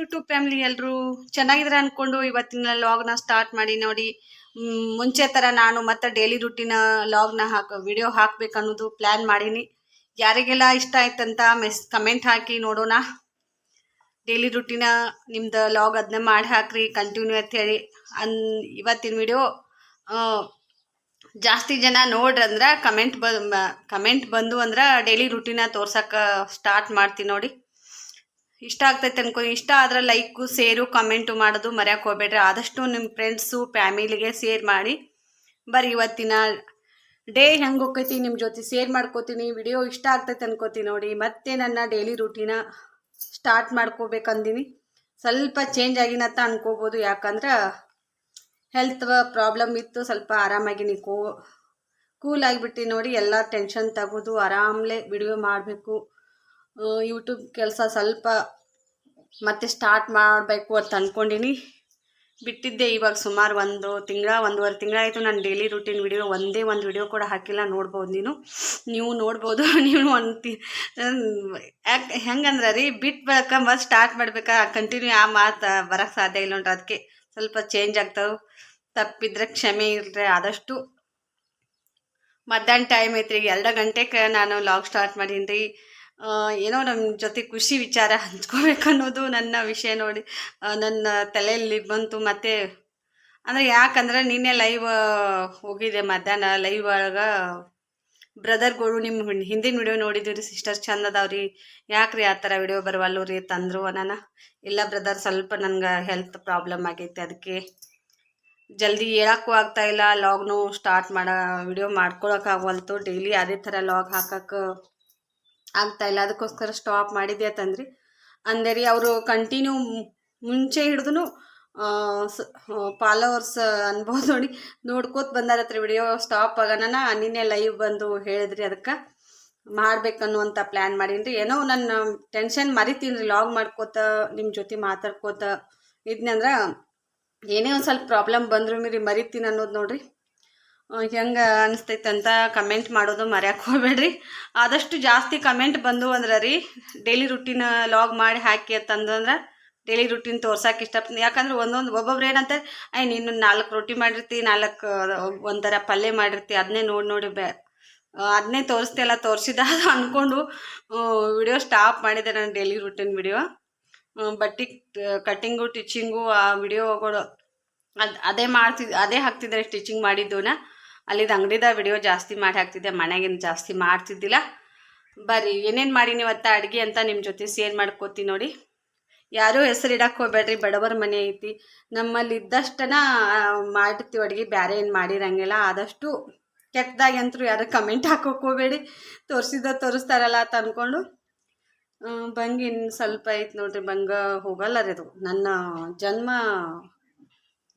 YouTube family ಎಲ್ಲರೂ ಚೆನ್ನಾಗಿದ್ರೆ ಅನ್ಕೊಂಡು ಇವತ್ತಿನ ಲಾಗ್ನ ಸ್ಟಾರ್ಟ್ ಮಾಡಿ ನೋಡಿ. ಮುಂಚೆ ಥರ ನಾನು ಮತ್ತೆ ಡೈಲಿ ರುಟೀನ್ ಲಾಗ್ನ ಹಾಕ ವಿಡಿಯೋ ಹಾಕ್ಬೇಕು ಅನ್ನೋದು ಪ್ಲ್ಯಾನ್ ಮಾಡೀನಿ. ಯಾರಿಗೆಲ್ಲ ಇಷ್ಟ ಆಯ್ತಂತ ಮೆಸ್ ಕಮೆಂಟ್ ಹಾಕಿ ನೋಡೋಣ. ಡೈಲಿ ರುಟೀನ ನಿಮ್ದು ಲಾಗ್ ಅದನ್ನ ಮಾಡಿ ಹಾಕ್ರಿ ಕಂಟಿನ್ಯೂ ಅಂತ ಹೇಳಿ. ಅನ್, ಇವತ್ತಿನ ವಿಡಿಯೋ ಜಾಸ್ತಿ ಜನ ನೋಡ್ರಂದ್ರೆ ಕಮೆಂಟ್ ಬ ಕಮೆಂಟ್ ಬಂದು ಅಂದ್ರೆ ಡೈಲಿ ರುಟೀನ ತೋರ್ಸಕ್ಕೆ ಸ್ಟಾರ್ಟ್ ಮಾಡ್ತೀನಿ ನೋಡಿ. ಇಷ್ಟ ಆಗ್ತೈತೆ ಅನ್ಕೊ, ಇಷ್ಟ ಆದ್ರೆ ಲೈಕು ಸೇರು ಕಮೆಂಟು ಮಾಡೋದು ಮರ್ಯಾಕೆ ಹೋಗ್ಬೇಡ್ರಿ. ಆದಷ್ಟು ನಿಮ್ಮ ಫ್ರೆಂಡ್ಸು ಫ್ಯಾಮಿಲಿಗೆ ಸೇರ್ ಮಾಡಿ. ಬರೀ ಇವತ್ತಿನ ಡೇ ಹೆಂಗೆ ಹೋಗ್ತೈತಿ ನಿಮ್ಮ ಜೊತೆ ಸೇರ್ ಮಾಡ್ಕೋತೀನಿ. ವಿಡಿಯೋ ಇಷ್ಟ ಆಗ್ತೈತೆ ಅನ್ಕೋತೀನಿ ನೋಡಿ. ಮತ್ತೆ ನನ್ನ ಡೈಲಿ ರೂಟೀನ ಸ್ಟಾರ್ಟ್ ಮಾಡ್ಕೋಬೇಕಂದಿನಿ. ಸ್ವಲ್ಪ ಚೇಂಜ್ ಆಗಿನತ್ತ ಅನ್ಕೋಬೋದು. ಯಾಕಂದ್ರೆ ಹೆಲ್ತ್ ಪ್ರಾಬ್ಲಮ್ ಇತ್ತು. ಸ್ವಲ್ಪ ಆರಾಮಾಗಿನಿ ನೀವು ಕೂಲ್ ಆಗಿಬಿಟ್ಟು ನೋಡಿ. ಎಲ್ಲ ಟೆನ್ಷನ್ ತೆಗೆದು. ಆರಾಮ್ಲೆ ವಿಡಿಯೋ ಮಾಡಬೇಕು. ಯೂಟ್ಯೂಬ್ ಕೆಲಸ ಸ್ವಲ್ಪ ಮತ್ತೆ ಸ್ಟಾರ್ಟ್ ಮಾಡಬೇಕು ಅಂತ ಅಂದ್ಕೊಂಡಿನಿ ಬಿಟ್ಟಿದ್ದೆ ಇವಾಗ ಸುಮಾರು ಒಂದು ತಿಂಗಳ, ಒಂದೂವರೆ ತಿಂಗಳಾಯಿತು ನಾನು ಡೈಲಿ ರೂಟೀನ್ ವಿಡಿಯೋ ಒಂದೇ ಒಂದು ವಿಡಿಯೋ ಕೂಡ ಹಾಕಿಲ್ಲ, ನೋಡ್ಬೋದು ನೀನು. ನೀವು ನೋಡ್ಬೋದು, ನೀವು ಒಂದು ತಿ ಯಾಕೆ, ಹೆಂಗಂದ್ರೆ ರೀ ಮತ್ತೆ ಸ್ಟಾರ್ಟ್ ಮಾಡ್ಬೇಕಾ ಕಂಟಿನ್ಯೂ ಆ ಮಾತು ಬರೋಕ್ಕೆ ಸಾಧ್ಯ ಇಲ್ಲ ನೋಡ್ರಿ ಅದಕ್ಕೆ ಸ್ವಲ್ಪ ಚೇಂಜ್ ಆಗ್ತಾವೆ. ತಪ್ಪಿದ್ರೆ ಕ್ಷಮೆ ಇರ್ರಿ ಆದಷ್ಟು. ಮಧ್ಯಾಹ್ನ ಟೈಮ್ ಐತ್ರಿ ಎರಡು ಗಂಟೆಗೆ ನಾನು ಲಾಗ್ ಸ್ಟಾರ್ಟ್ ಮಾಡೀನಿ ರೀ ಏನೋ ನಮ್ಮ ಜೊತೆ ಖುಷಿ ವಿಚಾರ ಹಂಚ್ಕೋಬೇಕು ಅನ್ನೋದು ನನ್ನ ವಿಷಯ ನೋಡಿ. ನನ್ನ ತಲೆಯಲ್ಲಿ ಬಂತು ಮತ್ತು, ಅಂದರೆ ಯಾಕಂದ್ರೆ ನಿನ್ನೆ ಲೈವ್ ಹೋಗಿದೆ ಮಧ್ಯಾಹ್ನ. ಲೈವ್ ಒಳಗೆ ಬ್ರದರ್ಗಳು ನಿಮ್ಮ ಹಿಂದಿನ ವಿಡಿಯೋ ನೋಡಿದ್ದೀವಿ ರೀ ಸಿಸ್ಟರ್ ಚಂದ ಅದಾವ್ರಿ ಯಾಕ್ರಿ ಆ ಥರ ವಿಡಿಯೋ ಬರವಲ್ಲು ರೀ ತಂದರು ನಾನು ಇಲ್ಲ ಬ್ರದರ್ ಸ್ವಲ್ಪ ನನಗೆ ಹೆಲ್ತ್ ಪ್ರಾಬ್ಲಮ್ ಆಗೈತೆ ಅದಕ್ಕೆ ಜಲ್ದಿ ಹೇಳಕ್ಕೂ ಆಗ್ತಾಯಿಲ್ಲ ಲಾಗ್ನು ಸ್ಟಾರ್ಟ್ ಮಾಡೋ ವಿಡಿಯೋ ಮಾಡ್ಕೊಳಕ್ಕಾಗವಲ್ತು ಡೈಲಿ ಅದೇ ಥರ ಲಾಗ್ ಹಾಕಕ್ಕೆ ಆಗ್ತಾ ಇಲ್ಲ. ಅದಕ್ಕೋಸ್ಕರ ಸ್ಟಾಪ್ ಮಾಡಿದ್ಯಾ ತಂದ್ರಿ? ರೀ ಅವರು ಕಂಟಿನ್ಯೂ ಮುಂಚೆ ಹಿಡಿದು ಫಾಲೋವರ್ಸ್ ಅನ್ಬೋದು ನೋಡಿ, ನೋಡ್ಕೋತ ಬಂದಾರತ್ರಿ ವಿಡಿಯೋ ಸ್ಟಾಪ್ ಆಗೋಣ ನಿನ್ನೆ ಲೈವ್ ಬಂದು ಹೇಳಿದ್ರಿ ಅದಕ್ಕೆ. ಮಾಡ್ಬೇಕನ್ನುವಂಥ ಪ್ಲ್ಯಾನ್ ಮಾಡೀನಿ ರೀ ಏನೋ ನನ್ನ ಟೆನ್ಷನ್ ಮರಿತೀನಿ ಲಾಗ್ ಮಾಡ್ಕೋತ ನಿಮ್ಮ ಜೊತೆ ಮಾತಾಡ್ಕೋತ. ಇದ್ನಂದ್ರೆ, ಏನೇ ಒಂದು ಸ್ವಲ್ಪ ಪ್ರಾಬ್ಲಮ್ ಬಂದ್ರು ರೀ ಮರಿತೀನಿ ಅನ್ನೋದು ನೋಡ್ರಿ. ಹೆಂಗೆ ಅನಿಸ್ತೈತೆ ಅಂತ ಕಮೆಂಟ್ ಮಾಡೋದು ಮರ್ಯಾಕೆ ಹೋಗ್ಬೇಡ್ರಿ. ಆದಷ್ಟು ಜಾಸ್ತಿ ಕಮೆಂಟ್ ಬಂದು ಅಂದ್ರೆ ರೀ ಡೈಲಿ ರುಟೀನ್ ಲಾಗ್ ಮಾಡಿ ಹಾಕಿ ಅಂತಂದ್ರೆ ಡೈಲಿ ರುಟೀನ್ ತೋರ್ಸಕ್ಕೆ ಇಷ್ಟಪಡ್ತೀನಿ. ಯಾಕಂದ್ರೆ ಒಂದೊಂದು ಒಬ್ಬೊಬ್ರು ಏನಂತಾರೆ ಐ ನೀನು ನಾಲ್ಕು ರೊಟ್ಟಿ ಮಾಡಿರ್ತಿ, ನಾಲ್ಕು, ಒಂಥರ ಪಲ್ಯ ಮಾಡಿರ್ತಿ ಅದನ್ನೇ ನೋಡಿ ನೋಡಿ ಬೇ ಅದನ್ನೇ ತೋರಿಸ್ತಿಲ್ಲ ತೋರಿಸಿದ ಅದು ಅಂದ್ಕೊಂಡು ವಿಡಿಯೋ ಸ್ಟಾಪ್ ಮಾಡಿದೆ ನಾನು ಡೈಲಿ ರುಟೀನ್ ವಿಡಿಯೋ ಬಟ್ಟಿ ಕಟ್ಟಿಂಗು ಟಿಚಿಂಗು ಆ ವಿಡಿಯೋಗಳು ಅದು, ಅದೇ ಮಾಡ್ತಿದ್ ಅದೇ ಹಾಕ್ತಿದ್ದಾರೆ ಸ್ಟಿಚಿಂಗ್ ಮಾಡಿದ್ದೂನ. ಅಲ್ಲಿದ್ದು ಅಂಗಡಿದ ವಿಡಿಯೋ ಜಾಸ್ತಿ ಮಾಡಿ ಹಾಕ್ತಿದ್ದೆ ಮನೆಗೇನು ಜಾಸ್ತಿ ಮಾಡ್ತಿದ್ದಿಲ್ಲ. ಬರ್ರಿ, ಏನೇನು ಮಾಡೀನಿ ಇವತ್ತು ಅಡುಗೆ ಅಂತ ನಿಮ್ಮ ಜೊತೆ ಸೇರ್ ಮಾಡ್ಕೋತೀನಿ ನೋಡಿ. ಯಾರೂ ಹೆಸರು ಇಡಕ್ಕೆ ಹೋಗ್ಬೇಡ್ರಿ, ಬಡವರ ಮನೆ ಐತಿ. ನಮ್ಮಲ್ಲಿ ಇದ್ದಷ್ಟನ ಮಾಡ್ತೀವಿ ಅಡುಗೆ ಬೇರೆ ಏನು ಮಾಡಿರಂಗಿಲ್ಲ. ಆದಷ್ಟು ಕೆಟ್ಟದಾಗಿ ಅಂತೂ ಯಾರು ಕಮೆಂಟ್ ಹಾಕೋಕೆ ಹೋಗ್ಬೇಡಿ. ತೋರಿಸಿದ ತೋರಿಸ್ತಾರಲ್ಲ ಅಂತ ಅಂದ್ಕೊಂಡು ಬಂಗ ಸ್ವಲ್ಪ ಐತೆ ನೋಡ್ರಿ, ಬಂಗ ಹೋಗಲ್ಲ ರೀ ಅದು. ನನ್ನ ಜನ್ಮ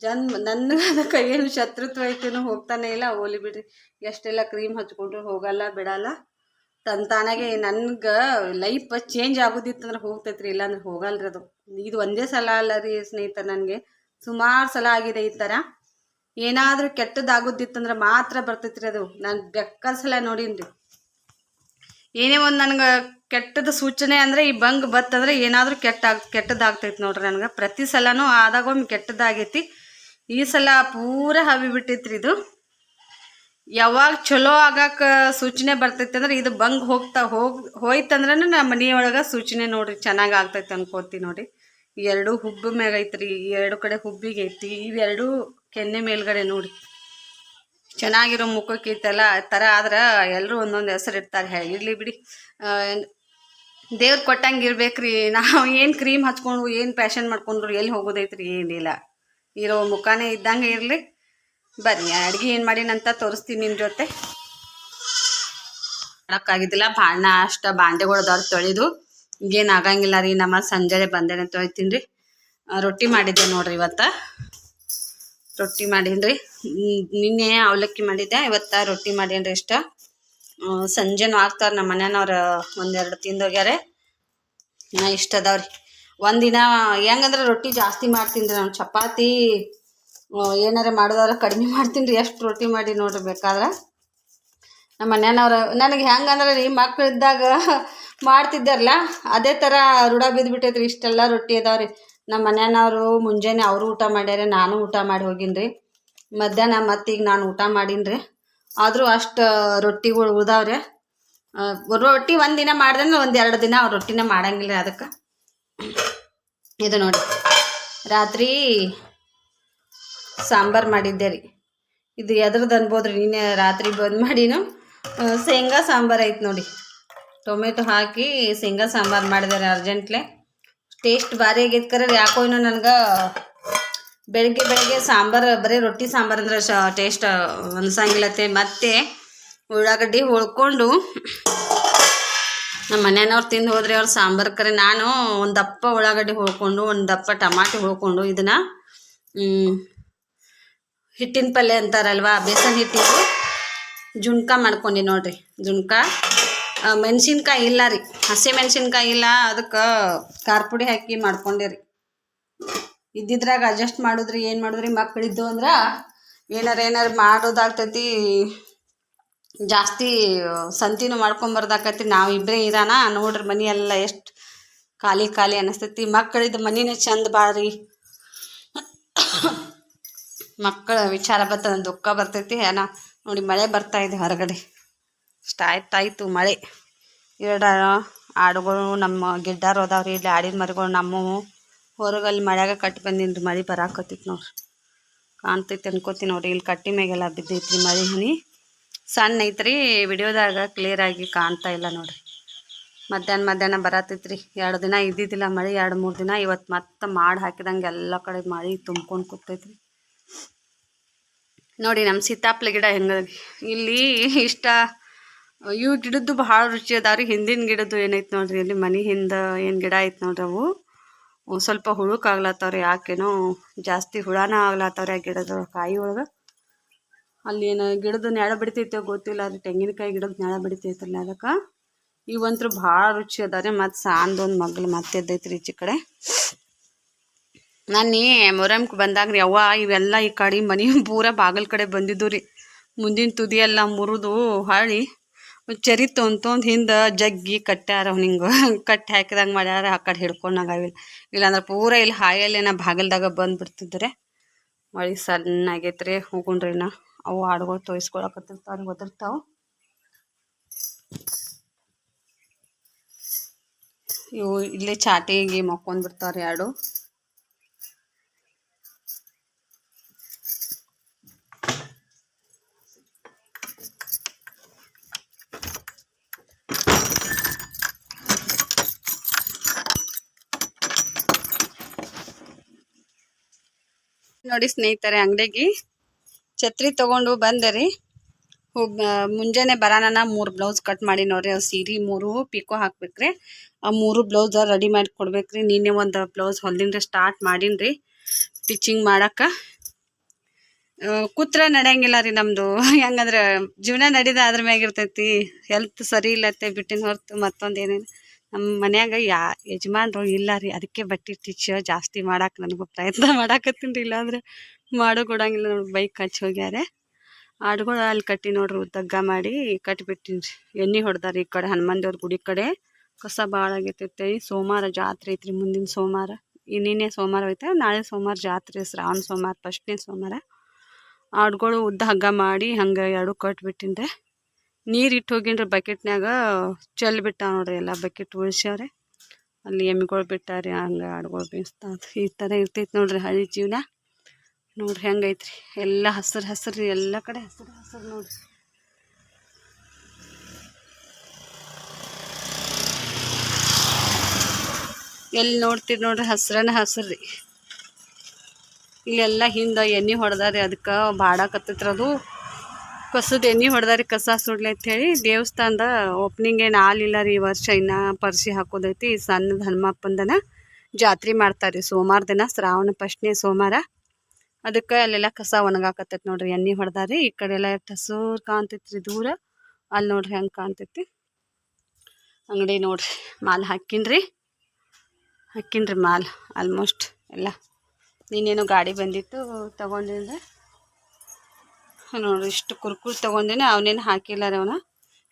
ಜನ್ಮ ನನ್ನ ಕೈಯಲ್ಲಿ ಶತ್ರುತ್ವ ಐತೇನೋ ಹೋಗ್ತಾನೆ ಇಲ್ಲ ಹೋಲಿ ಬಿಡ್ರಿ. ಎಷ್ಟೆಲ್ಲ ಕ್ರೀಮ್ ಹಚ್ಕೊಂಡ್ರು ಹೋಗಲ್ಲ, ಬಿಡಲ್ಲ. ತಾನಾಗೆ ನನ್ಗೆ ಲೈಫ್ ಚೇಂಜ್ ಆಗೋದಿತ್ತಂದ್ರೆ ಹೋಗ್ತೈತ್ರಿ, ಇಲ್ಲಾಂದ್ರೆ ಹೋಗಲ್ಲ ರೀ ಅದು. ಇದು ಒಂದೇ ಸಲ ಅಲ್ಲ ರೀ ಸ್ನೇಹಿತ ನನಗೆ. ಸುಮಾರು ಸಲ ಆಗಿದೆ ಈ ಥರ ಏನಾದರೂ ಕೆಟ್ಟದಾಗೋದಿತ್ತಂದ್ರೆ ಮಾತ್ರ ಬರ್ತೈತ್ರಿ ಅದು. ನಾನು ಬೆಕ್ಕದ ಸಲ ನೋಡೀನಿ ಏನೇ ಒಂದು ನನಗೆ ಕೆಟ್ಟದ ಸೂಚನೆ ಅಂದರೆ ಈ ಬಂಗ್ ಬತ್ತಂದ್ರೆ ಏನಾದರೂ ಕೆಟ್ಟ ಕೆಟ್ಟದಾಗ್ತೈತಿ ನೋಡ್ರಿ ನನಗೆ. ಪ್ರತಿ ಸಲನೂ ಆದಾಗೊಮ್ಮೆ ಕೆಟ್ಟದಾಗೈತಿ ಈ ಸಲ ಪೂರ ಹವಿ ಬಿಟ್ಟಿತ್ರಿ ಇದು. ಯಾವಾಗ ಚಲೋ ಆಗಾಕ ಸೂಚನೆ ಬರ್ತೈತೆ ಅಂದ್ರೆ ಇದು ಬಂಗ್ ಹೋಗ್ತಾ ಹೋಗ್ ಹೋಯ್ತಂದ್ರೆ ನಮ್ಮ ಮನೆಯೊಳಗೆ ಸೂಚನೆ ನೋಡ್ರಿ, ಚೆನ್ನಾಗಿ ಆಗ್ತೈತೆ ಅನ್ಕೋತಿ ನೋಡಿ ಎರಡು ಹುಬ್ಬು ಮ್ಯಾಗ ಐತ್ರಿ ಎರಡು ಕಡೆ ಹುಬ್ಬಿಗೆ ಐತಿ, ಇವೆರಡು ಕೆನ್ನೆ ಮೇಲ್ಗಡೆ ನೋಡಿ ಚೆನ್ನಾಗಿರೋ ಮುಖಕ್ಕೆ ಆ ಥರ ಆದ್ರೆ ಎಲ್ಲರೂ ಒಂದೊಂದು ಹೆಸರು ಇರ್ತಾರೆ ಹೇ ಇರಲಿ ಬಿಡಿ. ದೇವ್ರು ಕೊಟ್ಟಂಗೆ ಇರ್ಬೇಕ್ರಿ. ನಾವು ಏನು ಕ್ರೀಮ್ ಹಚ್ಕೊಂಡು ಏನು ಪ್ಯಾಷನ್ ಮಾಡ್ಕೊಂಡ್ರು, ಎಲ್ಲಿ ಹೋಗೋದೈತ್ರಿ ಏನಿಲ್ಲ. ಇರೋ ಮುಖಾನೇ ಇದ್ದಂಗೆ ಇರಲಿ. ಬನ್ನಿ ಅಡುಗೆ ಏನು ಮಾಡೀನಂತ ತೋರಿಸ್ತೀನಿ ನಿಮ್ಮ ಜೊತೆ. ಮಾಡೋಕ್ಕಾಗಿದ್ದಿಲ್ಲ ಬಾಣ ಅಷ್ಟ ಬಾಂಡೆಗಳು ಅದಾವ್ರಿ ತೊಳೆದು. ಈಗೇನು ಆಗಂಗಿಲ್ಲ ರೀ ನಮ್ಮ ಸಂಜೆ ಬಂದೇನೆ ತೊಳಿತೀನಿ ರೀ. ರೊಟ್ಟಿ ಮಾಡಿದ್ದೆ ನೋಡ್ರಿ ಇವತ್ತು. ರೊಟ್ಟಿ ಮಾಡೀನಿ ರೀ. ನಿನ್ನೆ ಅವಲಕ್ಕಿ ಮಾಡಿದ್ದೆ, ಇವತ್ತು ರೊಟ್ಟಿ ಮಾಡೀನಿ ರೀ ಇಷ್ಟ. ಸಂಜೆನೂ ಆಗ್ತಾರೆ ನಮ್ಮ ಮನೆಯವ್ರು ಒಂದೆರಡು ತಿಂದೋಗ್ಯಾರೆ ನಾ ಇಷ್ಟ ಅದಾವ್ರಿ ಒಂದಿನ ಹೆಂಗಂದ್ರೆ ರೊಟ್ಟಿ ಜಾಸ್ತಿ ಮಾಡ್ತೀನಿ ರೀ ನಾನು ಚಪಾತಿ ಏನಾರ ಮಾಡೋದಾದ್ರೆ ಕಡಿಮೆ ಮಾಡ್ತೀನಿ ರೀ. ಎಷ್ಟು ರೊಟ್ಟಿ ಮಾಡಿ ನೋಡ್ರಿ ಬೇಕಾದ್ರೆ. ನಮ್ಮ ಮನೆಯವ್ರು ನನಗೆ ಹೆಂಗಂದ್ರೆ ರೀ, ಮಕ್ಳು ಇದ್ದಾಗ ಮಾಡ್ತಿದ್ದಾರಲ್ಲ, ಅದೇ ಥರ ರೂಢ ಬಿದ್ದುಬಿಟ್ಟೈತ್ರಿ ಇಷ್ಟೆಲ್ಲ ರೊಟ್ಟಿ ಅದಾವ್ರಿ. ನಮ್ಮ ಮನೆಯವರು ಮುಂಜಾನೆ ಅವರು ಊಟ ಮಾಡ್ಯಾರ, ನಾನು ಊಟ ಮಾಡಿ ಹೋಗಿನ್ರಿ ಮಧ್ಯಾಹ್ನ ಮತ್ತೆ ಈಗ ನಾನು ಊಟ ಮಾಡೀನಿ ರೀ. ಆದರೂ ಅಷ್ಟು ರೊಟ್ಟಿಗಳು ಉಳ್ದಾವ್ರಿ. ರೊಟ್ಟಿ ಒಂದು ದಿನ ಮಾಡ್ದಂದ್ರೆ ಒಂದು ಎರಡು ದಿನ ಅವ್ರು ರೊಟ್ಟಿನ ಮಾಡಂಗಿಲ್ಲ ಅದಕ್ಕೆ. ಇದು ನೋಡಿ. ರಾತ್ರಿ ಸಾಂಬಾರು ಮಾಡಿದ್ದೆ ರೀ. ಇದು ಎದ್ರದ್ದು ಅನ್ಬೋದು ರೀ ನಿನ್ನೆ ರಾತ್ರಿ ಬಂದು ಮಾಡಿನೂ. ಶೇಂಗಾ ಸಾಂಬಾರು ಐತೆ ನೋಡಿ. ಟೊಮೆಟೊ ಹಾಕಿ ಶೇಂಗಾ ಸಾಂಬಾರು ಮಾಡಿದಾರೆ ಅರ್ಜೆಂಟ್ಲೆ. ಟೇಸ್ಟ್ ಭಾರಿ ಆಗೈತೆ ಕರೆ ಯಾಕೋ ಇನ್ನೂ ನನಗೆ ಬೆಳಗ್ಗೆ ಬೆಳಗ್ಗೆ ಸಾಂಬಾರು, ಬರೀ ರೊಟ್ಟಿ ಸಾಂಬಾರು ಅಂದ್ರೆ ಶ ಟೇಸ್ಟ್ ಅನ್ಸಂಗಿಲ್ಲತ್ತೆ. ಮತ್ತೆ ಉಳ್ಳಾಗಡ್ಡಿ ಹೊಳ್ಕೊಂಡು ನಮ್ಮ ಮನೆಯವ್ರು ತಿಂದು ಹೋದ್ರೆ ಅವ್ರು ಸಾಂಬಾರು ಕರೆ ನಾನು ಒಂದು ದಪ್ಪ ಉಳ್ಳಾಗಡ್ಡಿ ಹೊಳ್ಕೊಂಡು, ಒಂದು ದಪ್ಪ ಟಮಾಟೆ ಹೊಳ್ಕೊಂಡು ಇದನ್ನು ಹಿಟ್ಟಿನ ಪಲ್ಯ ಅಂತಾರಲ್ವಾ, ಬೇಸನ್ ಹಿಟ್ಟಿದ್ದು ಜುಣ್ಕ ಮಾಡ್ಕೊಂಡಿ ನೋಡ್ರಿ, ಜುಣ್ಕ. ಮೆಣಸಿನ್ಕಾಯಿ ಇಲ್ಲ ರೀ, ಹಸಿ ಮೆಣಸಿನ್ಕಾಯಿ ಇಲ್ಲ, ಅದಕ್ಕೆ ಖಾರ ಪುಡಿ ಹಾಕಿ ಮಾಡ್ಕೊಂಡೆ ರೀ. ಇದ್ದಿದ್ರಾಗ ಅಡ್ಜಸ್ಟ್ ಮಾಡಿದ್ರಿ, ಏನು ಮಾಡಿದ್ರಿ ಮಕ್ಕಳಿದ್ದು ಅಂದ್ರೆ ಏನಾರ ಏನಾರು ಮಾಡೋದಾಗ್ತೈತಿ ಜಾಸ್ತಿ ಸಂತಿನೂ ಮಾಡ್ಕೊಂಬರ್ದಾಕತಿ ನಾವು ಇಬ್ಬರೇ ಇರಾನ, ನೋಡ್ರಿ ಮನೆ ಎಲ್ಲ ಎಷ್ಟು ಖಾಲಿ ಖಾಲಿ ಅನಿಸ್ತೈತಿ. ಮಕ್ಕಳಿದ್ದು ಮನಿನೇ ಚಂದ ಬಾಳ್ರಿ. ಮಕ್ಕಳ ವಿಚಾರ ಬರ್ತದ ದುಃಖ ಬರ್ತೈತಿ. ಏನ, ನೋಡಿ ಮಳೆ ಬರ್ತಾ ಇದೆ ಹೊರಗಡೆ. ಇಷ್ಟ ಆಯಿತು ಮಳೆ. ಎರಡ ಆಡುಗಳು ನಮ್ಮ ಗಿಡ್ಡಾರು ಅದಾವ್ರಿ ಇಲ್ಲಿ ಆಡಿನ ಮರಿಗಳು ನಮ್ಮವು ಹೊರಗಲ್ಲಿ ಮಳೆಯಾಗ ಕಟ್ಟಿ ಬಂದಿನ್ರಿ. ಮಳೆ ಬರಾಕತ್ತೈತಿ ನೋಡ್ರಿ. ಕಾಣ್ತೈತಿ ಅನ್ಕೋತೀನಿ ನೋಡ್ರಿ. ಇಲ್ಲಿ ಕಟ್ಟಿ ಮ್ಯಾಗೆಲ್ಲ ಬಿದ್ದೈತ್ರಿ ಮಳೆ ಹನಿ. ಸಣ್ಣ ಐತ್ರಿ, ವಿಡಿಯೋದಾಗ ಕ್ಲಿಯರಾಗಿ ಕಾಣ್ತಾ ಇಲ್ಲ ನೋಡ್ರಿ. ಮಧ್ಯಾಹ್ನ ಮಧ್ಯಾಹ್ನ ಬರತ್ತೈತ್ರಿ ಎರಡು ದಿನ ಇದ್ದಿದ್ದಿಲ್ಲ ಮಳೆ, ಎರಡು ಮೂರು ದಿನ ಇವತ್ತು ಮತ್ತೆ ಮಾಡಿ ಹಾಕಿದಂಗೆ ಎಲ್ಲ ಕಡೆ ಮಳೆ ತುಂಬ್ಕೊಂಡು ಕೂತೈತ್ರಿ. ನೋಡಿ ನಮ್ಮ ಸೀತಾಪ್ಲೆ ಗಿಡ ಹೆಂಗ ಇಲ್ಲಿ ಇಷ್ಟ, ಇವು ಗಿಡದ್ದು ಭಾಳ ರುಚಿ ಅದಾವ್ರಿ. ಹಿಂದಿನ ಗಿಡದ್ದು ಏನೈತೆ ನೋಡ್ರಿ, ಇಲ್ಲಿ ಮನೆ ಹಿಂದೆ ಏನು ಗಿಡ ಐತೆ ನೋಡ್ರಿ ಅವು. ಸ್ವಲ್ಪ ಹುಳುಕಾಗ್ಲತ್ತವ್ರಿ ಯಾಕೇನೋ ಜಾಸ್ತಿ ಹುಳಾನ ಆಗ್ಲತ್ತವ್ರಿ ಆ ಗಿಡದ ಕಾಯಿ ಒಳಗೆ. ಅಲ್ಲಿ ಏನು ಗಿಡದ ನೆಳ ಬಿಡ್ತೈತೋ ಗೊತ್ತಿಲ್ಲ ಅದು ತೆಂಗಿನಕಾಯಿ ಗಿಡದ ನೆಳ ಬಿಡ್ತೈತಲ್ಲ ಅದಕ್ಕೆ. ಇವಂತೂ ಭಾಳ ರುಚಿ ಅದಾವ್ರಿ, ಮತ್ತು ಸಾಂದೊಂದು ಮಗ್ಳು ಮತ್ತೆ ಎದ್ದೈತ್ರಿ ಈಚೆ ಕಡೆ. ನಾನು ಮೊರಮ್ಗೆ ಬಂದಾಗ ರೀ, ಅವ್ವ ಇವೆಲ್ಲ ಈ ಕಡೆ ಮನೆ ಪೂರ ಬಾಗಲ್ ಕಡೆ ಬಂದಿದ್ದು ರೀ. ಮುಂದಿನ ತುದಿಯೆಲ್ಲ ಮುರಿದು ಹಾಳಿ ಚರಿ ತೊಗೊಂಡ್ ಹಿಂದೆ ಜಗ್ಗಿ ಕಟ್ಟ್ಯಾರ ಹಿಂಗೆ. ಕಟ್ಟಿ ಹಾಕಿದಂಗೆ ಮಾಡ್ಯಾರ, ಆ ಕಡೆ ಹಿಡ್ಕೊಂಡಾಗಿಲ್ಲ ಇಲ್ಲಾಂದ್ರೆ ಪೂರ ಇಲ್ಲಿ ಹಾಯಲ್ಲಿ ನಾ ಬಾಗಲ್ದಾಗ ಬಂದುಬಿಡ್ತಿದ್ರೆ ಮಳೆ ಸಣ್ಣ ಆಗೈತ್ರಿ ಹೋಗುಣ್ರಿ ನಾ. ಅವು ಹಾಡುಗಳು ತೋರಿಸ್ಕೊಳಕತ್ತಿರ್ತಾವ ಗೊತ್ತಿರ್ತಾವ? ಇವು ಇಲ್ಲೇ ಚಾಟಿಗೆ ಮಕ್ಕೊಂಡ್ಬಿಡ್ತಾವ್ರಿ ಎರಡು ನೋಡಿ ಸ್ನೇಹಿತರೆ ಅಂಗಡಿಗೆ ಛತ್ರಿ ತಗೊಂಡು ಬಂದೆ ಹೋಗ್ ಮುಂಜಾನೆ ಬರೋಣ ಮೂರು ಬ್ಲೌಸ್ ಕಟ್ ಮಾಡಿ ನೋಡ್ರಿ ಅವು ಸೀರೆ ಮೂರು ಪಿಕೋ ಹಾಕ್ಬೇಕ್ರಿ. ಆ ಮೂರು ಬ್ಲೌಸ್ ರೆಡಿ ಮಾಡಿ ಕೊಡ್ಬೇಕ್ರಿ. ನೀನೇ ಒಂದು ಬ್ಲೌಸ್ ಹೊಲ್ದಿಂದ್ರೆ ಸ್ಟಾರ್ಟ್ ಮಾಡೀನಿ ಸ್ಟಿಚಿಂಗ್ ಮಾಡಕ್ಕೆ ಕೂತ್ರ ನಡೆಯಂಗಿಲ್ಲ ರೀ ನಮ್ಮದು ಹೆಂಗಂದ್ರೆ ಜೀವನ ನಡೀದ ಅದ್ರ ಮ್ಯಾಗ ಇರ್ತೈತಿ. ಹೆಲ್ತ್ ಸರಿ ಇಲ್ಲತ್ತೆ ಬಿಟ್ಟಿನ ಹೊರತು ಮತ್ತೊಂದು ಏನೇನು. ನಮ್ಮ ಮನ್ಯಾಗ ಯಾ, ಯಜಮಾನ್ರು ಇಲ್ಲ ರೀ. ಅದಕ್ಕೆ ಬಟ್ಟೆ ಸ್ಟಿಚ್ ಜಾಸ್ತಿ ಮಾಡಕ್ಕೆ ನನಗೂ ಪ್ರಯತ್ನ ಮಾಡಾಕತ್ತೀನಿ ರೀ. ಇಲ್ಲಾಂದ್ರೆ ಮಾಡೋ ಕೊಡಂಗಿಲ್ಲ ನೋಡಿ ಬೈಕ್ ಹಚ್ಚಿ ಹೋಗ್ಯಾರೆ. ಆಡುಗಳು ಅಲ್ಲಿ ಕಟ್ಟಿ ನೋಡ್ರಿ, ಉದ್ದಗ್ಗ ಮಾಡಿ ಕಟ್ಟಿಬಿಟ್ಟಿನಿ ರೀ. ಎಣ್ಣೆ ಹೊಡ್ದಾರ ಈ ಕಡೆ ಹನುಮಾನ್ ದೇವ್ರ ಗುಡಿ ಕಡೆ. ಕಸ ಭಾಳ ಆಗಿರ್ತೈತೆ ಸೋಮವಾರ ಜಾತ್ರೆ ಐತ್ರಿ ಮುಂದಿನ ಸೋಮವಾರ ಇನ್ನೇನೇ ಸೋಮವಾರ ಐತೆ ನಾಳೆ ಸೋಮವಾರ ಜಾತ್ರೆ, ಶ್ರಾವಣ ಸೋಮವಾರ ಫಸ್ಟ್ನೇ ಸೋಮವಾರ ಆಡುಗಳು ಉದ್ದ ಹಗ್ಗ ಮಾಡಿ ಹಂಗೆ ಎರಡು ರೀ. ನೀರು ಇಟ್ಟು ಹೋಗಿನ್ರಿ ಬಕೆಟ್ನ್ಯಾಗ, ಚೆಲ್ ಬಿಟ್ಟ ನೋಡ್ರಿ ಎಲ್ಲ ಬಕೆಟ್ ಉಳಿಸ್ಯಾವ್ರೆ. ಅಲ್ಲಿ ಎಮ್ಮಿಗಳು ಬಿಟ್ಟಾರಿ ಹಂಗೆ ಆಡುಗಳು ಬೀಸ್ತಾ ಈ ಥರ ಇರ್ತೈತೆ ನೋಡ್ರಿ ಹಳ್ಳಿ ಜೀವನ. ನೋಡ್ರಿ ಹೆಂಗೈತ್ರಿ. ಎಲ್ಲ ಹಸಿರು ಹಸಿರು ಎಲ್ಲ ಕಡೆ ಹಸಿರು ಹಸಿರು ನೋಡ್ರಿ. ಎಲ್ಲಿ ನೋಡ್ತೀರಿ ನೋಡ್ರಿ, ಹಸ್ರನ ಹಸಿರು ರೀ. ಇಲ್ಲೆಲ್ಲ ಹಿಂದೆ ಎಣ್ಣೆ ಹೊಡೆದಾರಿ ಅದಕ್ಕೆ ಬಾಡಕತ್ತೈತ್ರಿ ಅದು. ಕಸದ ಎಣ್ಣೆ ಹೊಡೆದಾರಿ, ಕಸ ಸುಡ್ಲಿ ಹೇಳಿ ದೇವಸ್ಥಾನದ ಓಪ್ನಿಂಗ್ ಏನು ಆಲಿಲ್ಲ ರೀ, ಈ ವರ್ಷ ಇನ್ನು ಪರ್ಸಿ ಹಾಕೋದೈತಿ. ಸಣ್ಣದ ಹನುಮಪ್ಪಂದನ ಜಾತ್ರೆ ಮಾಡ್ತಾರೆ ಸೋಮವಾರ ದಿನ, ಶ್ರಾವಣ ಫಸ್ಟ್ನೇ ಸೋಮವಾರ ಅದಕ್ಕೆ ಅಲ್ಲೆಲ್ಲ ಕಸ ಒಣಗಾಕತ್ತೈತಿ ನೋಡ್ರಿ, ಎಣ್ಣೆ ಹೊಡೆದಾರಿ. ಈ ಕಡೆ ಎಲ್ಲ ಹಸೂರು ಕಾಣ್ತೈತ್ರಿ ದೂರ. ಅಲ್ಲಿ ನೋಡ್ರಿ ಹೆಂಗೆ ಕಾಣ್ತೈತಿ. ಅಂಗಡಿ ನೋಡ್ರಿ, ಮಾಲ್ ಹಾಕಿನ್ರಿ. ಹಾಕಿನ್ರಿ ಮಾಲ್ ಆಲ್ಮೋಸ್ಟ್ ಎಲ್ಲ. ನೀನೇನು ಗಾಡಿ ಬಂದಿತ್ತು ತೊಗೊಂಡಿದ್ರೆ ನೋಡ್ರಿ, ಇಷ್ಟು ಕುರ್ಕುರ್ ತೊಗೊಂಡಿನ, ಅವನೇನು ಹಾಕಿಲ್ಲ ರೀ ಅವನ.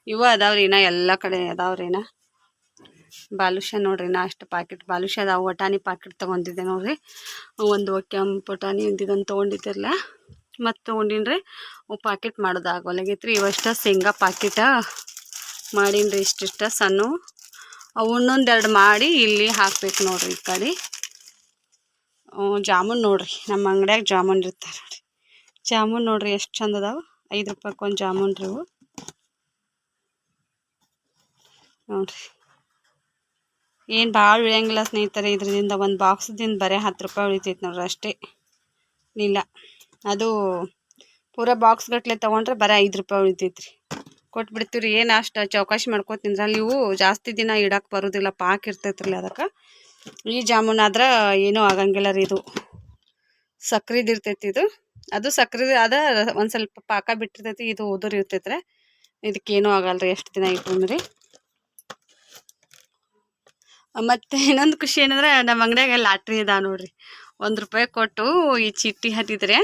ಇವ ಅದಾವ್ರಿ ಇನ್ನ, ಎಲ್ಲ ಕಡೆ ಅದಾವ್ರಿ ಇನ್ನ. ಬಾಲುಷ ನೋಡ್ರಿ, ನಾ ಅಷ್ಟು ಪಾಕೆಟ್ ಬಾಲುಷ ಅದಾವ ಒಟಾನಿ ಪಾಕೆಟ್ ತೊಗೊಂಡಿದ್ದೆ ನೋಡ್ರಿ. ಒಂದು ಕೆಂಪು ಒಟಾನಿ ಇದನ್ನು ತೊಗೊಂಡಿದ್ದಿರಲ್ಲ ಮತ್ತು ತೊಗೊಂಡಿನ್ರಿ ಪಾಕೆಟ್ ಮಾಡೋದು ಆಗೋಲಾಗೈತ್ರಿ ಇವಷ್ಟ ಶೇಂಗಾ ಪಾಕೆಟ ಮಾಡೀನ್ರಿ, ಇಷ್ಟಿಷ್ಟ ಸಣ್ಣ. ಅವು ಇನ್ನೊಂದೆರಡು ಮಾಡಿ ಇಲ್ಲಿ ಹಾಕ್ಬೇಕು ನೋಡ್ರಿ ಈ ಕಡೆ. ಜಾಮೂನ್ ನೋಡ್ರಿ ನಮ್ಮ ಅಂಗಡ್ಯಾಗ ಜಾಮೂನ್ ಇರ್ತಾರೆ ನೋಡ್ರಿ. ಜಾಮೂನ್ ನೋಡ್ರಿ, ಎಷ್ಟು ಚಂದ ಅದಾವ? ಐದು ರೂಪಾಯಿಗೆ ಒಂದು ಜಾಮೂನ್ ರೀ ನೋಡ್ರಿ. ಏನು ಭಾಳ ಉಳಿಯಂಗಿಲ್ಲ ಸ್ನೇಹಿತರೆ ಇದರಿಂದ ಒಂದು ಬಾಕ್ಸ್ದಿಂದ ಬರೀ ಹತ್ತು ರೂಪಾಯಿ ಉಳಿತೈತೆ ನೋಡ್ರಿ ಅಷ್ಟೇ. ಇಲ್ಲ, ಅದು ಪೂರ ಬಾಕ್ಸ್ ಗಟ್ಟಲೆ ತೊಗೊಂಡ್ರೆ ಬರೀ ಐದು ರೂಪಾಯಿ ಉಳಿತೈತೆ ರೀ ಕೊಟ್ಬಿಡ್ತೀವಿ ರೀ ಏನು ಅಷ್ಟು ಚೌಕಾಶಿ ಮಾಡ್ಕೊತೀನಿ ಅಲ್ಲಿ ಇವು ಜಾಸ್ತಿ ದಿನ ಇಡಕ್ಕೆ ಬರೋದಿಲ್ಲ, ಪಾಕ್ ಇರ್ತೈತ್ರಲ್ಲ ಅದಕ್ಕೆ. ಈ ಜಾಮೂನ್ ಆದ್ರೆ ಏನೂ ಆಗಂಗಿಲ್ಲ ರೀ ಇದು. ಸಕ್ರೆದು ಇರ್ತೈತಿ ಇದು. ಅದು ಸಕ್ರೆ ಅದ ಒಂದು ಸ್ವಲ್ಪ ಪಾಕ ಬಿಟ್ಟಿರ್ತೈತಿ, ಇದು ಉದುರು ಇರ್ತೈತ್ರೆ. ಇದಕ್ಕೇನೂ ಆಗಲ್ಲ ರೀ ಎಷ್ಟು ದಿನ ಇಟ್ಟು ರೀ ಮತ್ತು ಇನ್ನೊಂದು ಖುಷಿ ಏನಂದ್ರೆ ನಮ್ಮ ಅಂಗಡಿಯಾಗ ಲಾಟ್ರಿ ಇದೆ ನೋಡ್ರಿ. ಒಂದು ರೂಪಾಯಿ ಕೊಟ್ಟು ಈ ಚೀಟಿ ಹತ್ತಿದ್ರೆ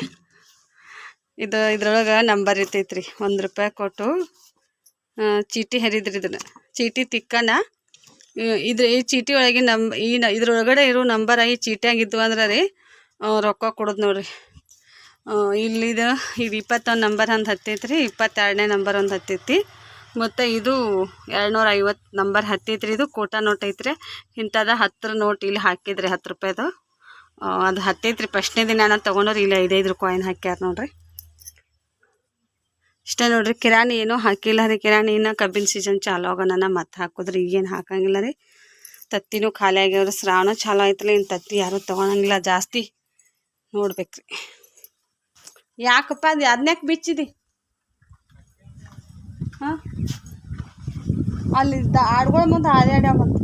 ಇದು ಇದ್ರೊಳಗೆ ನಂಬರ್ ಇರ್ತೈತ್ರಿ. ಒಂದು ರೂಪಾಯಿ ಕೊಟ್ಟು ಚೀಟಿ ಹರಿದ್ರಿ ಇದನ್ನ. ಚೀಟಿ ತಿಕ್ಕನ ಇದ್ರ ಈ ಚೀಟಿ ಒಳಗೆ ನಂಬ ಈ ನ- ಇದ್ರೊಳಗಡೆ ಇರೋ ನಂಬರ್ ಈ ಚೀಟಿಯಾಗಿದ್ದು ಅಂದ್ರೆ ರೀ ರೊಕ್ಕ ಕೊಡೋದು ನೋಡ್ರಿ. ಇಲ್ಲಿದು, ಇದು ಇಪ್ಪತ್ತೊಂದು ನಂಬರ್ ಒಂದು ಹತ್ತೈತೆ ರೀ ಇಪ್ಪತ್ತೆರಡನೇ ನಂಬರ್ ಒಂದು ಹತ್ತೈತಿ. ಮತ್ತು ಇದು ಎರಡುನೂರ ಐವತ್ತು ನಂಬರ್ ಹತ್ತೈತ್ರಿ, ಇದು ಕೋಟಾ ನೋಟ್ ಐತ್ರಿ. ಇಂಥದ ಹತ್ತರ ನೋಟ್ ಇಲ್ಲಿ ಹಾಕಿದ್ರಿ, ಹತ್ತು ರೂಪಾಯ್ದು. ಅದು ಹತ್ತೈತೆ ರೀ ಫಸ್ಟ್ನೇ ದಿನ ನಾನು ತೊಗೊಂಡ್ರಿ ಇಲ್ಲಿ ಐದೈದು ಕಾಯಿನ್ ಹಾಕ್ಯಾರ ನೋಡ್ರಿ. ಇಷ್ಟ ನೋಡ್ರಿ, ಕಿರಾಣಿ ಏನೂ ಹಾಕಿಲ್ಲ ರೀ. ಕಿರಾಣಿ ಇನ್ನು ಕಬ್ಬಿನ ಸೀಸನ್ ಚಾಲು ಆಗೋಣ ಮತ್ತೆ ಹಾಕಿದ್ರಿ, ಈಗೇನು ಹಾಕಂಗಿಲ್ಲ ರೀ. ತತ್ತಿನೂ ಖಾಲಿ ಆಗ್ಯಾವ್ರಿ, ಶ್ರಾವಣ ಚಾಲು ಆಯ್ತಲ್ಲ ಇನ್ನು ತತ್ತಿ ಯಾರೂ ತೊಗೊಳಂಗಿಲ್ಲ, ಜಾಸ್ತಿ ನೋಡ್ಬೇಕ್ರಿ. ಯಾಕಪ್ಪ ಅದು ಅದನ್ಯಾಕೆ ಬಿಚ್ಚಿದಿ? ಹಾಂ? ಅಲ್ಲಿ ಆಡ್ಗಳ ಮುಂದೆ ಹಾದ್ಯಾಡ್ಯಾವ ಮತ್ತು.